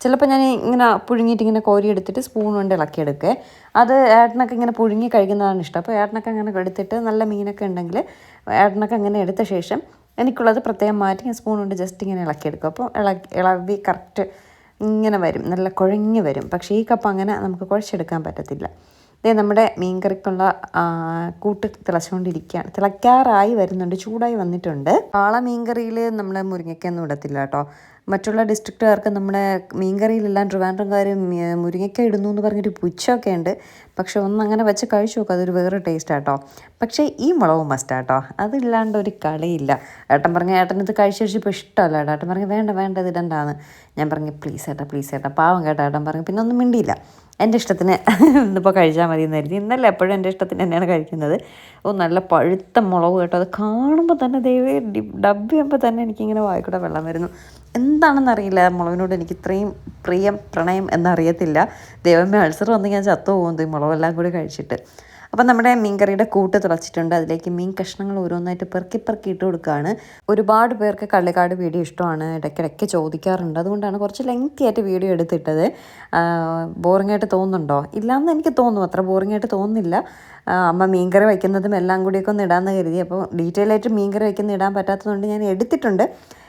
Speaker 1: ചിലപ്പോൾ ഞാൻ ഇങ്ങനെ പുഴുങ്ങിയിട്ട് ഇങ്ങനെ കോരി എടുത്തിട്ട് സ്പൂൺ കൊണ്ട് ഇളക്കിയെടുക്കുക അത് ഏട്ടനൊക്കെ ഇങ്ങനെ പുഴുങ്ങി കഴിക്കുന്നതാണ് ഇഷ്ടം. അപ്പോൾ ഏട്ടനൊക്കെ അങ്ങനെ എടുത്തിട്ട് നല്ല മീനൊക്കെ ഉണ്ടെങ്കിൽ ഏട്ടനൊക്കെ അങ്ങനെ എടുത്ത ശേഷം എനിക്കുള്ളത് പ്രത്യേകം മാറ്റി ഞാൻ സ്പൂൺ കൊണ്ട് ജസ്റ്റ് ഇങ്ങനെ ഇളക്കിയെടുക്കും അപ്പോൾ ഇളക്കി ഇളവി കറക്റ്റ് ഇങ്ങനെ വരും. നല്ല കുഴഞ്ഞു വരും. പക്ഷേ ഈ കപ്പ അങ്ങനെ നമുക്ക് കുഴച്ചെടുക്കാൻ പറ്റത്തില്ല. ഇതേ നമ്മുടെ മീൻകറിക്കുള്ള കൂട്ട് തിളച്ചുകൊണ്ടിരിക്കുകയാണ്. തിളയ്ക്കാറായി വരുന്നുണ്ട്. ചൂടായി വന്നിട്ടുണ്ട്. കാള മീൻകറിയിൽ നമ്മൾ മുരിങ്ങയ്ക്കൊന്നും ഇടത്തില്ല കേട്ടോ. മറ്റുള്ള ഡിസ്ട്രിക്റ്റുകാർക്ക് നമ്മുടെ മീൻകറിയിലെല്ലാം ട്രിവാൻഡ്രംകാർ മുരിങ്ങയ്ക്ക ഇടുന്നു എന്ന് പറഞ്ഞൊരു പുച്ഛമൊക്കെ ഉണ്ട്. പക്ഷെ ഒന്ന് അങ്ങനെ വെച്ച് കഴിച്ചു നോക്കുക അതൊരു വേറെ ടേസ്റ്റ് ആട്ടോ പക്ഷേ ഈ മുളക് മസ്റ്റ് ആട്ടോ അതില്ലാണ്ട് ഒരു കളിയില്ല. ഏട്ടൻ പറഞ്ഞ ഏട്ടൻ ഇത് കഴിച്ച് കഴിച്ചപ്പോൾ ഇഷ്ടമല്ല ഏട്ടാ ഏട്ടൻ പറഞ്ഞു വേണ്ട വേണ്ട ഇത് ഇടണ്ടാന്ന്. ഞാൻ പറഞ്ഞു പ്ലീസ് ഏട്ടാ പ്ലീസ് ഏട്ടാ. പാവം കേട്ടോ ഏട്ടൻ പറഞ്ഞു. പിന്നെ ഒന്നും മിണ്ടിയില്ല. എന്റെ ഇഷ്ടത്തിന് ഇന്നിപ്പോൾ കഴിച്ചാൽ മതി എന്നായിരുന്നു ഇന്നല്ല ഇന്നലെ എപ്പോഴും എന്റെ ഇഷ്ടത്തിന് തന്നെയാണ് കഴിക്കുന്നത്. ഓ നല്ല പഴുത്ത മുളക് കേട്ടോ. അത് കാണുമ്പോൾ തന്നെ ദൈവം ഡബ് ചെയ്യുമ്പോൾ തന്നെ എനിക്കിങ്ങനെ വായിക്കൂടെ വെള്ളം വരുന്നു. എന്താണെന്നറിയില്ല. മുളകിനോട് എനിക്ക് ഇത്രയും പ്രിയം പ്രണയം എന്നറിയത്തില്ല. ദൈവമേ അൾസർ വന്ന് ഞാൻ ചത്തു പോകുന്നത് ഈ കൂടി കഴിച്ചിട്ട്. അപ്പം നമ്മുടെ മീൻകറിയുടെ കൂട്ട് തുളച്ചിട്ടുണ്ട്. അതിലേക്ക് മീൻ കഷ്ണങ്ങൾ ഓരോന്നായിട്ട് പെറുക്കി പെറുക്കി ഇട്ട് കൊടുക്കുകയാണ്. ഒരുപാട് പേർക്ക് കള്ളിക്കാട് വീഡിയോ ഇഷ്ടമാണ്. ഇടയ്ക്കിടയ്ക്ക് ചോദിക്കാറുണ്ട്. അതുകൊണ്ടാണ് കുറച്ച് ലെങ്തി ആയിട്ട് വീഡിയോ എടുത്തിട്ടത്. ബോറിംഗ് ആയിട്ട് തോന്നുന്നുണ്ടോ? ഇല്ലയെന്ന് എനിക്ക് തോന്നുന്നു. അത്ര ബോറിംഗ് ആയിട്ട് തോന്നുന്നില്ല അമ്മ മീൻകറി വയ്ക്കുന്നതും എല്ലാം കൂടിയൊക്കെ ഒന്ന് ഇടാമെന്ന് കരുതി. അപ്പോൾ ഡീറ്റെയിൽ ആയിട്ട് മീൻകറി വയ്ക്കുന്ന ഇടാൻ പറ്റാത്തതുകൊണ്ട് ഞാൻ എടുത്തിട്ടുണ്ട്.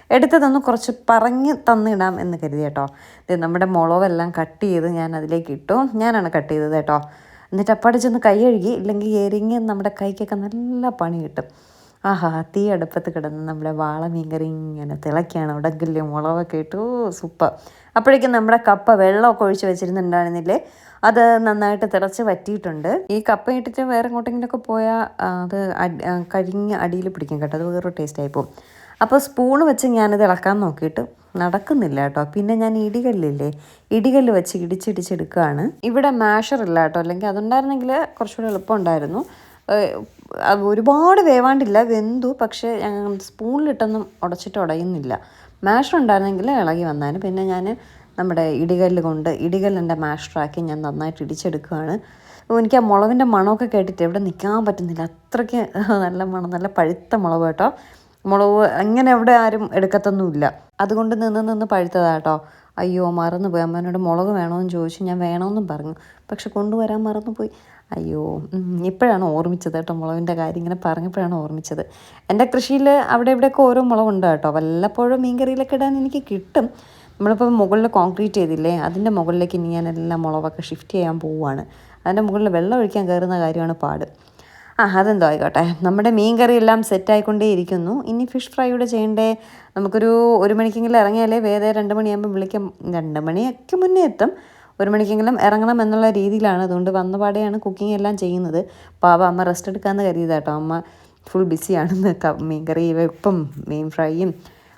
Speaker 1: എടുത്തതൊന്ന് കുറച്ച് പറഞ്ഞ് തന്നിടാം എന്ന് കരുതി കേട്ടോ. ഇത് നമ്മുടെ മുളകെല്ലാം കട്ട് ചെയ്ത് ഞാൻ അതിലേക്ക് ഇട്ടു. ഞാനാണ് കട്ട് ചെയ്തത് കേട്ടോ. എന്നിട്ട് അപ്പാടെ ചെന്ന് കൈ കഴുകി ഇല്ലെങ്കിൽ എരിഞ്ഞ് നമ്മുടെ കൈക്കൊക്കെ നല്ല പണി കിട്ടും. ആഹാ തീ അടുപ്പത്ത് കിടന്ന് നമ്മുടെ വാള മീൻകറി ഇങ്ങനെ തിളയ്ക്കുകയാണ്. ഉടകില്ലേ മുളകൊക്കെ ഇട്ടു. സൂപ്പർ. അപ്പോഴേക്കും നമ്മുടെ കപ്പ വെള്ളമൊക്കെ ഒഴിച്ച് വെച്ചിരുന്നുണ്ടായിരുന്നില്ലേ? അത് നന്നായിട്ട് തിളച്ച് വറ്റിയിട്ടുണ്ട്. ഈ കപ്പ ഇട്ടിട്ട് വേറെ എങ്ങോട്ടെങ്കിലുമൊക്കെ പോയാൽ അത് കരിഞ്ഞ് അടിയിൽ പിടിക്കും കേട്ടോ. അത് വേറൊരു ടേസ്റ്റ് ആയിപ്പോവും അപ്പോൾ സ്പൂണ് വെച്ച് ഞാനിത് ഇളക്കാൻ നോക്കിയിട്ട് നടക്കുന്നില്ല കേട്ടോ. പിന്നെ ഞാൻ ഇടികല്ലില്ലേ ഇടികല്ല് വെച്ച് ഇടിച്ചിടിച്ചെടുക്കുകയാണ്. ഇവിടെ മാഷർ ഇല്ല കേട്ടോ. അല്ലെങ്കിൽ അതുണ്ടായിരുന്നെങ്കിൽ കുറച്ചുകൂടി എളുപ്പമുണ്ടായിരുന്നു. ഒരുപാട് വേവാണ്ടില്ല വെന്തു. പക്ഷേ സ്പൂണിലിട്ടൊന്നും ഉടച്ചിട്ട് ഉടയുന്നില്ല. മാഷർ ഉണ്ടായിരുന്നെങ്കിൽ ഇളകി വന്നാണ് പിന്നെ ഞാൻ നമ്മുടെ ഇടികല്ല് കൊണ്ട് ഇടികല്ലിന്റെ മാഷറാക്കി ഞാൻ നന്നായിട്ട് ഇടിച്ചെടുക്കുകയാണ്. എനിക്ക് ആ മുളകിന്റെ മണമൊക്കെ കേട്ടിട്ട് എവിടെ നിൽക്കാൻ പറ്റുന്നില്ല. അത്രയ്ക്ക് നല്ല മണം നല്ല പഴുത്ത മുളക് കേട്ടോ. മുളക് അങ്ങനെ എവിടെ ആരും എടുക്കത്തൊന്നുമില്ല. അതുകൊണ്ട് നിന്ന് നിന്ന് പഴുത്തതാട്ടോ അയ്യോ മറന്നുപോയി. അമ്മേനോട് മുളക് വേണമെന്ന് ചോദിച്ചു ഞാൻ വേണമെന്നും പറഞ്ഞു. പക്ഷെ കൊണ്ടുവരാൻ മറന്നുപോയി. അയ്യോ ഇപ്പോഴാണ് ഓർമ്മിച്ചത് കേട്ടോ മുളകിന്റെ കാര്യം ഇങ്ങനെ പറഞ്ഞപ്പോഴാണ് ഓർമ്മിച്ചത്. എന്റെ കൃഷിയിൽ അവിടെ ഇവിടെയൊക്കെ ഓരോ മുളകുണ്ട് കേട്ടോ വല്ലപ്പോഴും മീൻകറിയിലൊക്കെ ഇടാൻ എനിക്ക് കിട്ടും. നമ്മളിപ്പോൾ മുകളിൽ കോൺക്രീറ്റ് ചെയ്തില്ലേ അതിന്റെ മുകളിലേക്ക് ഇനി ഞാൻ എല്ലാം മുളകൊക്കെ ഷിഫ്റ്റ് ചെയ്യാൻ പോവുകയാണ്. അതിന്റെ മുകളിൽ വെള്ളം ഒഴിക്കാൻ കയറുന്ന കാര്യമാണ് പാട്. ആ അതെന്തോ ആയിക്കോട്ടെ. നമ്മുടെ മീൻ കറി എല്ലാം സെറ്റായിക്കൊണ്ടേ ഇരിക്കുന്നു ഇനി ഫിഷ് ഫ്രൈ കൂടെ ചെയ്യണ്ടേ? നമുക്കൊരു ഒരു മണിക്കെങ്കിലും ഇറങ്ങിയാലേ വേറെ രണ്ട് മണിയാകുമ്പോൾ വിളിക്കാം. രണ്ട് മണിയൊക്കെ മുന്നേ എത്തും. ഒരു മണിക്കെങ്കിലും ഇറങ്ങണം എന്നുള്ള രീതിയിലാണ്. അതുകൊണ്ട് വന്നപാടെയാണ് കുക്കിംഗ് എല്ലാം ചെയ്യുന്നത്. പാവ അമ്മ റെസ്റ്റ് എടുക്കാമെന്ന് കരുതിയതാട്ടോ. അമ്മ ഫുൾ ബിസിയാണെന്ന് ക- മീൻ കറി വെപ്പും മീൻ ഫ്രൈയും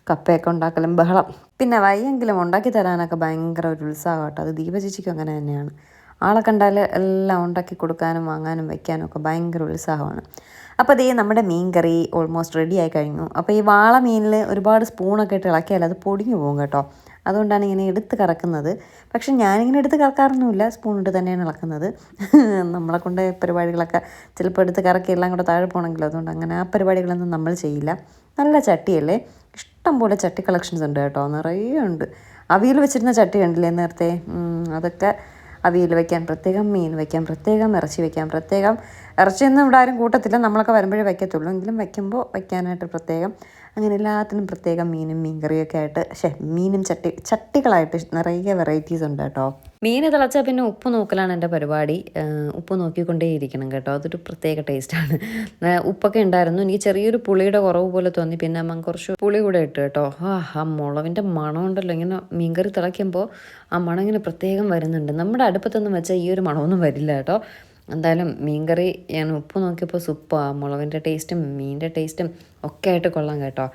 Speaker 1: കപ്പയൊക്കെ ഉണ്ടാക്കലും ബഹളം. പിന്നെ വയ്യെങ്കിലും ഉണ്ടാക്കി തരാനൊക്കെ ഭയങ്കര ഒരു ഉത്സാഹം കേട്ടോ അത് ദീപചേച്ചിക്കും അങ്ങനെ തന്നെയാണ്. ആളെ കണ്ടാൽ എല്ലാം ഉണ്ടാക്കി കൊടുക്കാനും വാങ്ങാനും വെക്കാനും ഒക്കെ ഭയങ്കര ഉത്സാഹമാണ്. അപ്പോൾ ദേ നമ്മുടെ മീൻ കറി ഓൾമോസ്റ്റ് റെഡി ആയി കഴിഞ്ഞു. അപ്പോൾ ഈ വാള മീനിൽ ഒരുപാട് സ്പൂണൊക്കെ ഇട്ട് ഇളക്കിയാൽ അത് പൊടിഞ്ഞു പോകും കേട്ടോ. അതുകൊണ്ടാണ് ഇങ്ങനെ എടുത്ത് കറക്കുന്നത്. പക്ഷെ ഞാനിങ്ങനെ എടുത്ത് കറക്കാറൊന്നുമില്ല. സ്പൂൺ ഇട്ട് തന്നെയാണ് ഇളക്കുന്നത്. നമ്മളെ കൊണ്ട് പരിപാടികളൊക്കെ ചിലപ്പോൾ എടുത്ത് കറക്കി എല്ലാം കൂടെ താഴെ പോകണമെങ്കിലും? അതുകൊണ്ട് അങ്ങനെ ആ പരിപാടികളൊന്നും നമ്മൾ ചെയ്യില്ല. നല്ല ചട്ടിയല്ലേ? ഇഷ്ടം പോലെ ചട്ടി കളക്ഷൻസ് ഉണ്ട് കേട്ടോ. നിറയെ ഉണ്ട്. അവിയൽ വെച്ചിരുന്ന ചട്ടി കണ്ടില്ലേ നേരത്തെ? അതൊക്കെ അവിയൽ വയ്ക്കാൻ പ്രത്യേകം മീൻ വയ്ക്കാം പ്രത്യേകം ഇറച്ചി വയ്ക്കാം പ്രത്യേകം. ഇറച്ചിയൊന്നും ഇവിടെ ആരും കൂട്ടത്തില്ല. നമ്മളൊക്കെ വരുമ്പോഴേ വയ്ക്കത്തുള്ളൂ. എങ്കിലും വയ്ക്കുമ്പോൾ വയ്ക്കാനായിട്ട് പ്രത്യേകം. അങ്ങനെ എല്ലാത്തിനും പ്രത്യേകം മീനും മീൻകറിയൊക്കെ ആയിട്ട് ഷെ മീനും ചട്ടി ചട്ടികളായിട്ട് നിറയെ വെറൈറ്റീസ് ഉണ്ട് കേട്ടോ. മീൻ തിളച്ചാൽ പിന്നെ ഉപ്പ് നോക്കലാണ് എന്റെ പരിപാടി. ഉപ്പ് നോക്കിക്കൊണ്ടേ ഇരിക്കണം കേട്ടോ. അതൊരു പ്രത്യേക ടേസ്റ്റാണ് ഉപ്പൊക്കെ ഉണ്ടായിരുന്നു. എനിക്ക് ചെറിയൊരു പുളിയുടെ കുറവ് പോലെ തോന്നി. പിന്നെ അമ്മ കുറച്ച് പുളി കൂടെ ഇട്ട് കേട്ടോ. ആ ആ മുളവിന്റെ മണം ഉണ്ടല്ലോ. ഇങ്ങനെ മീൻകറി തിളയ്ക്കുമ്പോൾ ആ മണം ഇങ്ങനെ പ്രത്യേകം വരുന്നുണ്ട്. നമ്മുടെ അടുപ്പത്തൊന്നും വെച്ചാൽ ഈ ഒരു മണമൊന്നും വരില്ല കേട്ടോ. എന്തായാലും മീൻകറി ഞാൻ ഉപ്പ് നോക്കിയപ്പോൾ സൂപ്പാ മുളകിന്റെ ടേസ്റ്റും മീനിന്റെ ടേസ്റ്റും ഒക്കെ ആയിട്ട് കൊള്ളാം കേട്ടോ.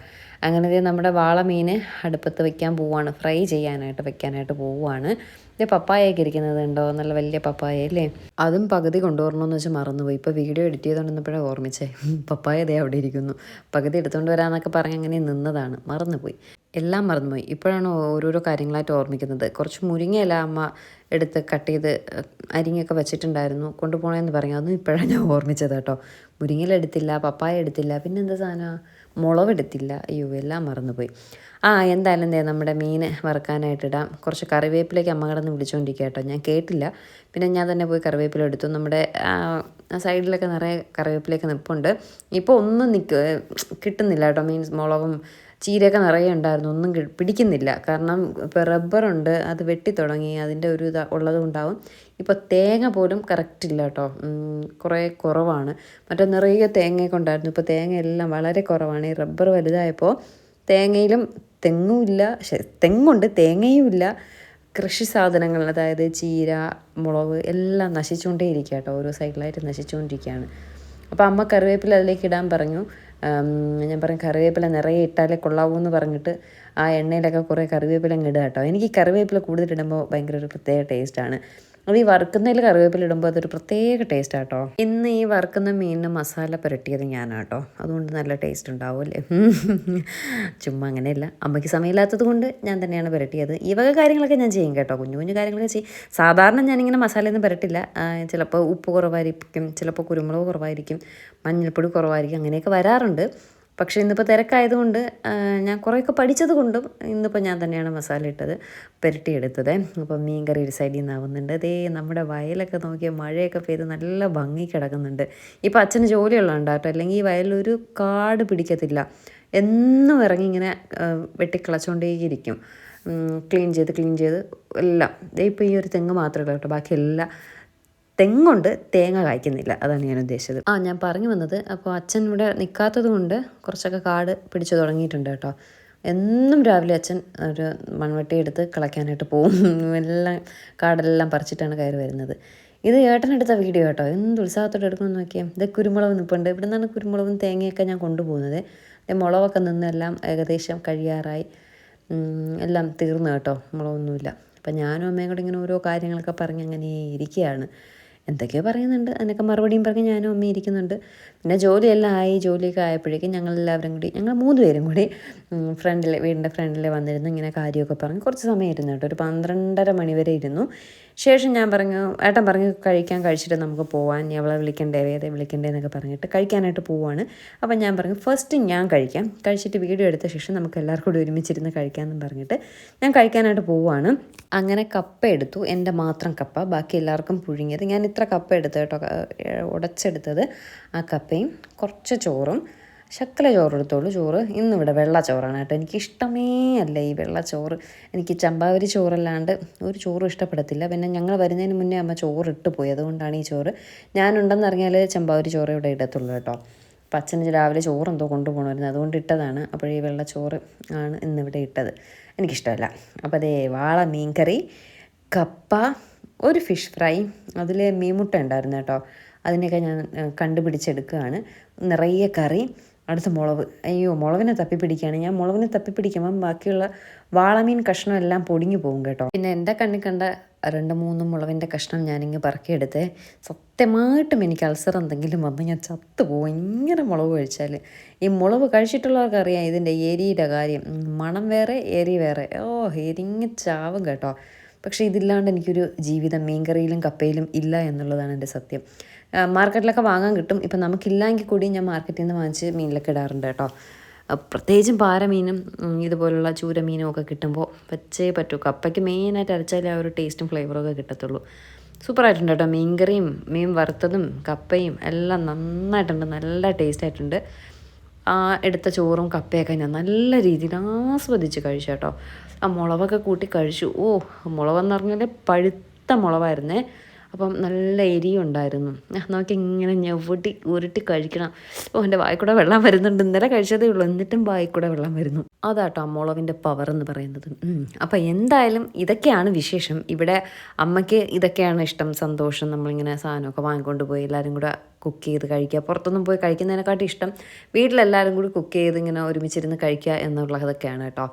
Speaker 1: അങ്ങനെ നമ്മുടെ വാള മീൻ അടുപ്പത്ത് വെക്കാൻ പോവുകയാണ് ഫ്രൈ ചെയ്യാനായിട്ട് വെക്കാനായിട്ട് പോവുകയാണ് ഇത് പപ്പായൊക്കെ ഇരിക്കുന്നത് ഉണ്ടോ നല്ല വലിയ പപ്പായ അല്ലേ? അതും പകുതി കൊണ്ടുവരണമെന്ന് വെച്ചാൽ മറന്നുപോയി. ഇപ്പോൾ വീഡിയോ എഡിറ്റ് ചെയ്തുകൊണ്ടിരുന്നപ്പോഴേ ഓർമ്മിച്ചേ. പപ്പായ ദേ അവിടെ ഇരിക്കുന്നു. പകുതി എടുത്തുകൊണ്ട് വരാമെന്നൊക്കെ പറഞ്ഞ് അങ്ങനെ നിന്നതാണ്. മറന്നുപോയി. എല്ലാം മറന്നുപോയി. ഇപ്പോഴാണ് ഓരോരോ കാര്യങ്ങളായിട്ട് ഓർമ്മിക്കുന്നത്. കുറച്ച് മുരിങ്ങയില അമ്മ എടുത്ത് കട്ട് ചെയ്ത് അരിങ്ങൊക്കെ വെച്ചിട്ടുണ്ടായിരുന്നു. കൊണ്ടുപോകണമെന്ന് പറഞ്ഞു. അതും ഇപ്പോഴാണ് ഞാൻ ഓർമ്മിച്ചത് കേട്ടോ. മുരിങ്ങയില എടുത്തില്ല പപ്പായ എടുത്തില്ല. പിന്നെന്താ സാധനം? മുളവെടുത്തില്ല. അയ്യോ എല്ലാം മറന്നുപോയി. ആ എന്തായാലും എന്തേ നമ്മുടെ മീൻ വറുക്കാനായിട്ടിടാം കുറച്ച് കറിവേപ്പിലേക്ക് അമ്മ കടന്ന് വിളിച്ചുകൊണ്ടിരിക്കുക കേട്ടോ. ഞാൻ കേട്ടില്ല. പിന്നെ ഞാൻ തന്നെ പോയി കറിവേപ്പില എടുത്തു. നമ്മുടെ സൈഡിലൊക്കെ നിറയെ കറിവേപ്പിലേക്ക് നിൽപ്പുണ്ട് ഇപ്പോൾ ഒന്നും നിൽക്കുക കിട്ടുന്നില്ല കേട്ടോ മീൻസ് മുളകും ചീരയൊക്കെ നിറയെ ഉണ്ടായിരുന്നു. ഒന്നും പിടിക്കുന്നില്ല. കാരണം ഇപ്പോൾ റബ്ബറുണ്ട് അത് വെട്ടി തുടങ്ങി അതിന്റെ ഒരു ഇത് ഉള്ളത് ഉണ്ടാവും. ഇപ്പോൾ തേങ്ങ പോലും കറക്റ്റ് ഇല്ല കേട്ടോ കുറേ കുറവാണ്. മറ്റേ നിറയെ തേങ്ങയൊക്കെ ഉണ്ടായിരുന്നു. ഇപ്പോൾ തേങ്ങ എല്ലാം വളരെ കുറവാണ്. ഈ റബ്ബർ വലുതായപ്പോൾ തേങ്ങയിലും തെങ്ങും ഇല്ല. തെങ്ങുണ്ട് തേങ്ങയും ഇല്ല. കൃഷി സാധനങ്ങൾ അതായത് ചീര മുളക് എല്ലാം നശിച്ചുകൊണ്ടേ ഇരിക്കുക കേട്ടോ ഓരോ സൈഡിലായിട്ട് നശിച്ചുകൊണ്ടിരിക്കുകയാണ് അപ്പോൾ അമ്മ കറിവേപ്പില അതിലേക്ക് ഇടാൻ പറഞ്ഞു. ഞാൻ പറയും കറിവേപ്പില നിറയെ ഇട്ടാലേ കൊള്ളാവൂ എന്ന് പറഞ്ഞിട്ട് ആ എണ്ണയിലൊക്കെ കുറേ കറിവേപ്പില ഇടുക കേട്ടോ. എനിക്ക് കറിവേപ്പില കൂടുതൽ ഇടുമ്പോൾ ഭയങ്കര ഒരു പ്രത്യേക ടേസ്റ്റാണ് അത് ഈ വറുക്കുന്നതിൽ കറിവേപ്പില ഇടുമ്പോൾ അതൊരു പ്രത്യേക ടേസ്റ്റ് ആട്ടോ. ഇന്ന് ഈ വറുക്കുന്ന മീനിന് മസാല പുരട്ടിയത് ഞാനാട്ടോ. അതുകൊണ്ട് നല്ല ടേസ്റ്റ് ഉണ്ടാവും അല്ലേ ചുമ്മാ അങ്ങനെയല്ല. അമ്മയ്ക്ക് സമയമില്ലാത്തത് കൊണ്ട് ഞാൻ തന്നെയാണ് പുരട്ടിയത്. ഈ വക കാര്യങ്ങളൊക്കെ ഞാൻ ചെയ്യും കേട്ടോ. കുഞ്ഞു കുഞ്ഞു കാര്യങ്ങളൊക്കെ ചെയ്യും. സാധാരണ ഞാനിങ്ങനെ മസാലയൊന്നും പുരട്ടില്ല. ചിലപ്പോൾ ഉപ്പ് കുറവായിരിക്കും. ചിലപ്പോൾ കുരുമുളക് കുറവായിരിക്കും. മഞ്ഞൾപ്പൊടി കുറവായിരിക്കും. അങ്ങനെയൊക്കെ വരാറുണ്ട്. പക്ഷേ ഇന്നിപ്പോൾ തിരക്കായതുകൊണ്ട് ഞാൻ കുറേയൊക്കെ പഠിച്ചത് കൊണ്ടും ഇന്നിപ്പോൾ ഞാൻ തന്നെയാണ് മസാല ഇട്ടത് പുരട്ടിയെടുത്തത്. അപ്പം മീൻ കറി ഒരു സൈഡിൽ നിന്നാവുന്നുണ്ട് അതേ നമ്മുടെ വയലൊക്കെ നോക്കിയാൽ മഴയൊക്കെ പെയ്ത് നല്ല ഭംഗി കിടക്കുന്നുണ്ട്. ഇപ്പോൾ അച്ഛന് ജോലിയുള്ളതുകൊണ്ട് കേട്ടോ അല്ലെങ്കിൽ ഈ വയലൊരു കാട് പിടിക്കത്തില്ല. എന്നും ഇറങ്ങി ഇങ്ങനെ വെട്ടിക്കളച്ചുകൊണ്ടേയിരിക്കും ക്ലീൻ ചെയ്ത് ക്ലീൻ ചെയ്ത് എല്ലാം. ഇപ്പോൾ ഈ ഒരു തെങ്ങ് മാത്രമേ ഉള്ളൂ കേട്ടോ ബാക്കി എല്ലാം തെങ്ങുണ്ട് തേങ്ങ കായ്ക്കുന്നില്ല. അതാണ് ഞാൻ ഉദ്ദേശിച്ചത്. ആ ഞാൻ പറഞ്ഞു വന്നത് അപ്പോൾ അച്ഛൻ ഇവിടെ നിൽക്കാത്തത് കൊണ്ട് കുറച്ചൊക്കെ കാട് പിടിച്ചു തുടങ്ങിയിട്ടുണ്ട് കേട്ടോ. എന്നും രാവിലെ അച്ഛൻ ഒരു മൺവെട്ടി എടുത്ത് കളയ്ക്കാനായിട്ട് പോകും എല്ലാം കാടെല്ലാം പറിച്ചിട്ടാണ് കയറി വരുന്നത്. ഇത് ഏട്ടനെടുത്ത വീഡിയോ കേട്ടോ. എന്ത് ഉത്സാഹത്തോടെ എടുക്കണമെന്ന് നോക്കിയാൽ ഇത് കുരുമുളക് നിൽപ്പുണ്ട് ഇവിടെ നിന്നാണ് കുരുമുളകും തേങ്ങയൊക്കെ ഞാൻ കൊണ്ടുപോകുന്നത്. മുളകൊക്കെ നിന്നെല്ലാം ഏകദേശം കഴിയാറായി. എല്ലാം തീർന്നു കേട്ടോ. മുളകൊന്നുമില്ല. അപ്പം ഞാനും അമ്മയും കൂടെ ഇങ്ങനെ ഓരോ കാര്യങ്ങളൊക്കെ പറഞ്ഞ് അങ്ങനെ ഇരിക്കുകയാണ്. എന്തൊക്കെയോ പറയുന്നുണ്ട്. അതിനൊക്കെ മറുപടിയും പറഞ്ഞ് ഞാനും അമ്മ ഇരിക്കുന്നുണ്ട്. പിന്നെ ജോലിയെല്ലാം ആയി. ജോലിയൊക്കെ ആയപ്പോഴേക്കും ഞങ്ങൾ എല്ലാവരും കൂടി ഞങ്ങൾ മൂന്ന് പേരും കൂടി ഫ്രണ്ടിൽ വീടിന്റെ ഫ്രണ്ടിൽ വന്നിരുന്നു. ഇങ്ങനെ കാര്യമൊക്കെ പറഞ്ഞ് കുറച്ച് സമയം ഇരുന്നു കേട്ടോ. ഒരു പന്ത്രണ്ടര മണി വരെ ഇരുന്നു. ശേഷം ഞാൻ പറഞ്ഞു ഏട്ടൻ പറഞ്ഞു കഴിക്കാൻ കഴിച്ചിട്ട് നമുക്ക് ഇനി അവളെ വിളിക്കണ്ടേ? വേദ വിളിക്കണ്ടേ? എന്നൊക്കെ പറഞ്ഞിട്ട് കഴിക്കാനായിട്ട് പോവാണ്. അപ്പം ഞാൻ പറഞ്ഞു ഫസ്റ്റ് ഞാൻ കഴിക്കാം. കഴിച്ചിട്ട് വീഡിയോ എടുത്ത ശേഷം നമുക്ക് എല്ലാവർക്കും കൂടി ഒരുമിച്ചിരുന്ന് കഴിക്കാമെന്ന് പറഞ്ഞിട്ട് ഞാൻ കഴിക്കാനായിട്ട് പോവാണ്. അങ്ങനെ കപ്പ എടുത്തു. എന്റെ മാത്രം കപ്പ. ബാക്കി എല്ലാവർക്കും പുഴുങ്ങിയത്. ഞാൻ ഇത്ര കപ്പ് എടുത്തു കേട്ടോ ഉടച്ചെടുത്തത് ആ കപ്പയും കുറച്ച് ചോറും ശക്കല ചോറ് എടുത്തോളൂ. ചോറ് ഇന്നിവിടെ വെള്ളച്ചോറാണ് കേട്ടോ. എനിക്ക് ഇഷ്ടമേ അല്ല ഈ വെള്ളച്ചോറ് ചോറ്. എനിക്ക് ചമ്പാവരി ചോറല്ലാണ്ട് ഒരു ചോറും ഇഷ്ടപ്പെടത്തില്ല. പിന്നെ ഞങ്ങൾ വരുന്നതിന് മുന്നേ അമ്മ ചോറ് ഇട്ട് പോയി. അതുകൊണ്ടാണ് ഈ ചോറ്. ഞാനുണ്ടെന്ന് അറിഞ്ഞാൽ ചമ്പാവരി ചോറ് ഇവിടെ ഇടത്തുള്ളൂ കേട്ടോ. അപ്പം അച്ഛന് രാവിലെ എന്തോ കൊണ്ടുപോകണമായിരുന്നു. അതുകൊണ്ട് ഇട്ടതാണ്. അപ്പോൾ ഈ വെള്ളച്ചോറ് ചോറ് ആണ് ഇന്നിവിടെ ഇട്ടത്. എനിക്കിഷ്ടമല്ല. അപ്പോൾ അതേ വാള മീൻകറി കപ്പ ഒരു ഫിഷ് ഫ്രൈ അതിൽ മീൻമുട്ട ഉണ്ടായിരുന്നു കേട്ടോ. അതിനെയൊക്കെ ഞാൻ കണ്ടുപിടിച്ചെടുക്കുകയാണ്. നിറയെ കറി അടുത്ത മുളക്. അയ്യോ മുളകിനെ തപ്പിപ്പിടിക്കുകയാണ്. ഞാൻ മുളകിനെ തപ്പിപ്പിടിക്കുമ്പം ബാക്കിയുള്ള വാളമീൻ കഷ്ണം എല്ലാം പൊടിഞ്ഞു പോകും കേട്ടോ. പിന്നെ എന്റെ കണ്ണിൽ കണ്ട രണ്ട് മൂന്ന് മുളകിന്റെ കഷ്ണം ഞാനിങ്ങ് പറക്കിയെടുത്തേ സത്യമായിട്ടും എനിക്ക് അൾസർ എന്തെങ്കിലും വന്ന് ഞാൻ ചത്തുപോകും ഇങ്ങനെ മുളക് കഴിച്ചാൽ ഈ മുളക് കഴിച്ചിട്ടുള്ളവർക്ക് അറിയാം ഇതിന്റെ എരിയുടെ കാര്യം. മണം വേറെ എരി വേറെ. ഓ എരിങ്ങ് ചാവും കേട്ടോ. പക്ഷേ ഇതില്ലാണ്ട് എനിക്കൊരു ജീവിതം മീൻകറിയിലും കപ്പയിലും ഇല്ല എന്നുള്ളതാണ് എന്റെ സത്യം. മാർക്കറ്റിലൊക്കെ വാങ്ങാൻ കിട്ടും. ഇപ്പം നമുക്കില്ലെങ്കിൽ കൂടി ഞാൻ മാർക്കറ്റിൽ നിന്ന് വാങ്ങിച്ച് മീനിലൊക്കെ ഇടാറുണ്ട് കേട്ടോ. പ്രത്യേകിച്ചും പാരമീനും ഇതുപോലുള്ള ചൂരമീനും ഒക്കെ കിട്ടുമ്പോൾ വെച്ചേ പറ്റൂ. കപ്പയ്ക്ക് മെയിനായിട്ട് അരച്ചാലേ ആ ഒരു ടേസ്റ്റും ഫ്ലേവറും ഒക്കെ കിട്ടത്തുള്ളൂ. സൂപ്പറായിട്ടുണ്ട് കേട്ടോ. മീൻകറിയും മീൻ വറുത്തതും കപ്പയും എല്ലാം നന്നായിട്ടുണ്ട്. നല്ല ടേസ്റ്റ് ആയിട്ടുണ്ട് ആ എടുത്ത ചോറും കപ്പയൊക്കെ ഞാൻ നല്ല രീതിയിൽ ആസ്വദിച്ച് കഴിച്ചു കേട്ടോ. ആ മുളകൊക്കെ കൂട്ടി കഴിച്ചു. ഓ മുളകെന്ന് പറഞ്ഞാൽ പഴുത്ത മുളവായിരുന്നേ. അപ്പം നല്ല എരിയുണ്ടായിരുന്നു നമുക്ക് ഇങ്ങനെ ഞെവിട്ടി ഉരുട്ടി കഴിക്കണം. ഓ എന്റെ വായിക്കൂടെ വെള്ളം വരുന്നുണ്ട്. ഇന്നലെ കഴിച്ചതേ ഉള്ളൂ. എന്നിട്ടും വായിക്കൂടെ വെള്ളം വരുന്നു. അതാട്ടോ ആ മുളവിന്റെ പവർ എന്ന് പറയുന്നത്. അപ്പം എന്തായാലും ഇതൊക്കെയാണ് വിശേഷം. ഇവിടെ അമ്മയ്ക്ക് ഇതൊക്കെയാണ് ഇഷ്ടം. സന്തോഷം. നമ്മളിങ്ങനെ സാധനമൊക്കെ വാങ്ങിക്കൊണ്ട് പോയി എല്ലാവരും കൂടെ കുക്ക് ചെയ്ത് കഴിക്കുക. പുറത്തൊന്നും പോയി കഴിക്കുന്നതിനെക്കാട്ടും ഇഷ്ടം വീട്ടിലെല്ലാവരും കൂടി കുക്ക് ചെയ്ത് ഇങ്ങനെ ഒരുമിച്ചിരുന്ന് കഴിക്കുക എന്നുള്ളതൊക്കെയാണ് കേട്ടോ.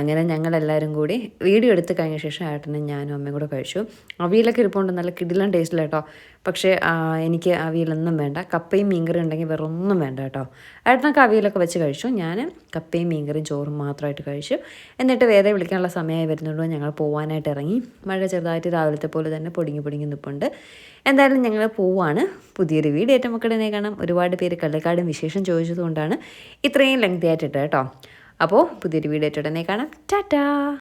Speaker 1: അങ്ങനെ ഞങ്ങളെല്ലാവരും കൂടി വീഡിയോ എടുത്ത് കഴിഞ്ഞ ശേഷം ഏട്ടനും ഞാനും അമ്മയും കൂടെ കഴിച്ചു. അവിയലൊക്കെ ഇരിപ്പുണ്ട് നല്ല കിടിലം ടേസ്റ്റില്ല കേട്ടോ പക്ഷേ എനിക്ക് അവിയലൊന്നും വേണ്ട. കപ്പയും മീൻകറി ഉണ്ടെങ്കിൽ വേറെ ഒന്നും വേണ്ട കേട്ടോ. ഏട്ടനൊക്കെ അവിയലൊക്കെ വെച്ച് കഴിച്ചു. ഞാൻ കപ്പയും മീൻകറിയും ചോറും മാത്രമായിട്ട് കഴിച്ചു. എന്നിട്ട് വേറെ വിളിക്കാനുള്ള സമയമായി വരുന്നുള്ളൂ. ഞങ്ങൾ പോകാനായിട്ട് ഇറങ്ങി. മഴ ചെറുതായിട്ട് രാവിലത്തെ പോലെ തന്നെ പൊടിങ്ങി പൊടിങ്ങി നിൽപ്പുണ്ട് എന്തായാലും ഞങ്ങൾ പോവാണ്. പുതിയൊരു വീഡിയോ ഏറ്റവും മക്കളിനെ കാണാം. ഒരുപാട് പേര് കള്ളിക്കാടും വിശേഷം ചോദിച്ചതുകൊണ്ടാണ് ഇത്രയും ലെങ്തി ആയിട്ടിട്ട് കേട്ടോ. അപ്പോൾ പുതിയൊരു വീഡിയോ ആയിട്ട് ഉടനെ കാണാം. ടാറ്റാ!